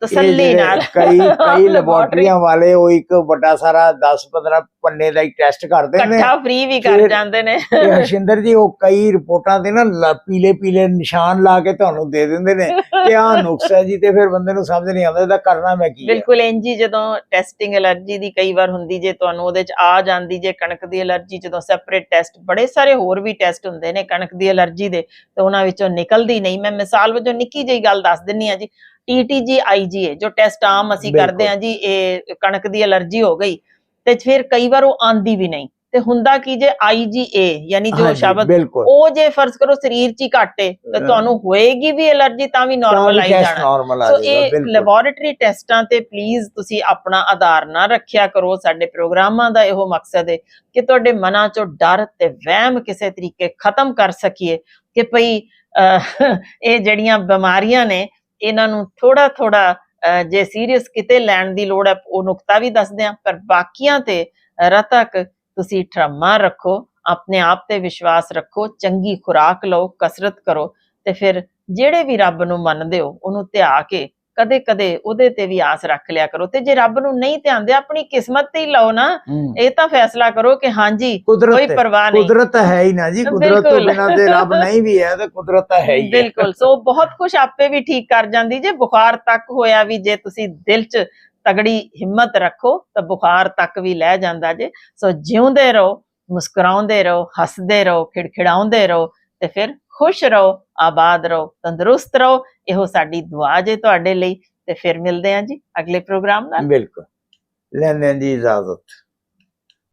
ਤਸੱਲੀ ਨਾਲ। ਕਈ ਕਈ ਲੈਬੋਰਟਰੀਆਂ ਵਾਲੇ ਉਹ ਇੱਕ ਵੱਡਾ ਸਾਰਾ 10 15 ਪੰਨੇ ਦਾ ਇੱਕ ਟੈਸਟ ਕਰਦੇ ਨੇ। ਇਕੱਠਾ ਫ੍ਰੀ ਵੀ ਕਰ ਜਾਂਦੇ ਨੇ। ਤੇ ਜੀ ਉਹ ਕਈ ਰਿਪੋਰਟਾਂ ਤੇ ਨਾ ਪੀਲੇ ਪੀਲੇ ਨਿਸ਼ਾਨ ਲਾ ਕੇ ਤੁਹਾਨੂੰ ਦੇ ਦਿੰਦੇ ਨੇ। ਕਿ ਆਹ ਨੁਕਸ ਹੈ ਜੀ ਤੇ ਫਿਰ ਬੰਦੇ ਨੂੰ ਸਮਝ ਨਹੀਂ ਆਉਂਦਾ ਇਹਦਾ ਕਰਨਾ ਮੈਂ ਕੀ ਬਿਲਕੁਲ ਇੰਜ ਹੀ ਜਦੋਂ ਟੈਸਟਿੰਗ ਐਲਰਜੀ ਦੀ ਕਈ ਵਾਰ ਹੁੰਦੀ ਜੇ ਤੁਹਾਨੂੰ ਉਹਦੇ ਚ ਆ ਜਾਂਦੀ ਜੇ ਕਣਕ ਦੀ ਐਲਰਜੀ ਜਦੋਂ ਸੈਪਰੇਟ ਟੈਸਟ ਬੜੇ ਸਾਰੇ ਹੋਰ ਵੀ ਟੈਸਟ ਹੁੰਦੇ ਨੇ ਕਣਕ ਦੀ ਐਲਰਜੀ ਦੇ ਤੇ ਉਹਨਾਂ ਵਿੱਚੋਂ ਨਿਕਲਦੀ ਨਹੀਂ। ਮੈਂ ਮਿਸਾਲ ਵਜੋਂ ਨਿੱਕੀ ਜਿਹੀ ਗੱਲ ਦੱਸ ਦਿੰਨੀ ਆ ਜੀ ਟੀਟੀਜੀ ਆਈਜੀਏ ਜੋ ਟੈਸਟ ਆਮ ਅਸੀਂ। ਕਰਦੇ ਆ ਜੀ ਇਹ ਕਣਕ ਦੀ ਐਲਰਜੀ ਹੋ ਗਈ। ਤੇ ਫਿਰ ਕਈ ਵਾਰ ਉਹ ਆਂਦੀ ਵੀ ਨਹੀਂ। ਤੇ ਹੁੰਦਾ ਕੀ ਜੇ ਆਈਜੀਏ ਯਾਨੀ ਜੋ ਸ਼ਬਦ ਉਹ ਜੇ ਫਰਜ਼ ਕਰੋ ਸਰੀਰ 'ਚ ਹੀ ਘਾਟੇ ਤੇ। ਤੁਹਾਨੂੰ ਹੋਏਗੀ ਵੀ ਐਲਰਜੀ ਤਾਂ ਵੀ ਨਾਰਮਲ ਆਈ ਜਾਣਾ। ਸੋ ਇਹ ਲੈਬੋਰੇਟਰੀ ਟੈਸਟਾਂ ਤੇ ਪਲੀਜ਼ ਤੁਸੀਂ ਆਪਣਾ ਆਧਾਰ ਨਾ ਰੱਖਿਆ ਕਰੋ। ਸਾਡੇ ਪ੍ਰੋਗਰਾਮਾਂ ਦਾ ਇਹੋ ਮਕਸਦ ਹੈ ਕਿ ਤੁਹਾਡੇ ਮਨਾਂ ਚੋਂ ਡਰ ਤੇ ਵਹਿਮ ਕਿਸੇ ਤਰੀਕੇ ਖਤਮ ਕਰ ਸਕੀਏ ਕਿ ਭਈ ਇਹ ਜਿਹੜੀਆਂ ਬਿਮਾਰੀਆਂ ਨੇ ਇਹਨਾਂ ਨੂੰ ਥੋੜਾ ਥੋੜਾ ਜੇ ਸੀਰੀਅਸ ਕਿਤੇ ਲੈਣ ਦੀ ਲੋੜ ਹੈ, ਉਹ ਨੁਕਤਾ ਵੀ ਦੱਸਦੇ ਆ ਪਰ ਬਾਕੀਆਂ ਤੇ ਰਤਕ ਤੁਸੀਂ ਠਰਮਾ ਰੱਖੋ, ਆਪਣੇ ਆਪ ਤੇ ਵਿਸ਼ਵਾਸ ਰੱਖੋ, ਚੰਗੀ ਖੁਰਾਕ ਲਓ, ਕਸਰਤ ਕਰੋ ਤੇ ਫਿਰ ਜਿਹੜੇ ਵੀ ਰੱਬ ਨੂੰ ਮੰਨਦੇ ਹੋ, ਉਹਨੂੰ ਧਿਆ ਕੇ ਕਦੇ ਕਦੇ ਉਹਦੇ ਤੇ ਵੀ ਆਸ ਰੱਖ ਲਿਆ ਕਰੋ ਤੇ ਜੇ ਰੱਬ ਨੂੰ ਨਹੀਂ ਧਿਆਉਂਦੇ ਆਪਣੀ ਕਿਸਮਤ ਤੇ ਹੀ ਲਾਓ ਨਾ। ਇਹ ਤਾਂ ਫੈਸਲਾ ਕਰੋ ਕਿ ਹਾਂਜੀ ਕੋਈ ਕੁਦਰਤ ਹੈ। ਪਰਵਾਹ ਨਹੀਂ ਕੁਦਰਤ ਤਾਂ ਹੈ ਹੀ ਨਾ ਜੀ ਕੁਦਰਤ ਤੋਂ। ਬਿਨਾਂ ਤੇ ਰੱਬ ਨਹੀਂ ਵੀ ਹੈ ਤੇ ਕੁਦਰਤ ਤਾਂ ਹੀ ਹੈ ਬਿਲਕੁਲ ਸੋ ਬਹੁਤ ਕੁਝ ਆਪੇ ਵੀ ਠੀਕ ਕਰ ਜਾਂਦੀ ਜੇ ਬੁਖਾਰ ਤੱਕ ਹੋਇਆ ਵੀ ਜੇ ਤੁਸੀਂ ਦਿਲ 'ਚ ਤਗੜੀ ਹਿੰਮਤ ਰੱਖੋ ਤਾਂ ਬੁਖਾਰ ਤੱਕ ਵੀ ਲੈ ਜਾਂਦਾ ਜੇ ਸੋ ਜਿਉਂਦੇ ਰਹੋ ਮੁਸਕਰਾਉਂਦੇ ਰਹੋ ਹੱਸਦੇ ਰਹੋ ਖਿੜਖਿੜਾਉਂਦੇ ਰਹੋ ਤੇ ਫਿਰ ਖੁਸ਼ ਰਹੋ, ਆਬਾਦ ਰਹੋ, ਤੰਦਰੁਸਤ ਰਹੋ, ਇਹੋ ਸਾਡੀ ਦੁਆ ਜੇ ਤੁਹਾਡੇ ਲਈ ਤੇ ਫਿਰ ਮਿਲਦੇ ਹਾਂ ਜੀ ਅਗਲੇ ਪ੍ਰੋਗਰਾਮ ਨਾਲ। ਬਿਲਕੁਲ। ਲੈਂਦੇ ਹਾਂ ਜੀ ਇਜਾਜ਼ਤ।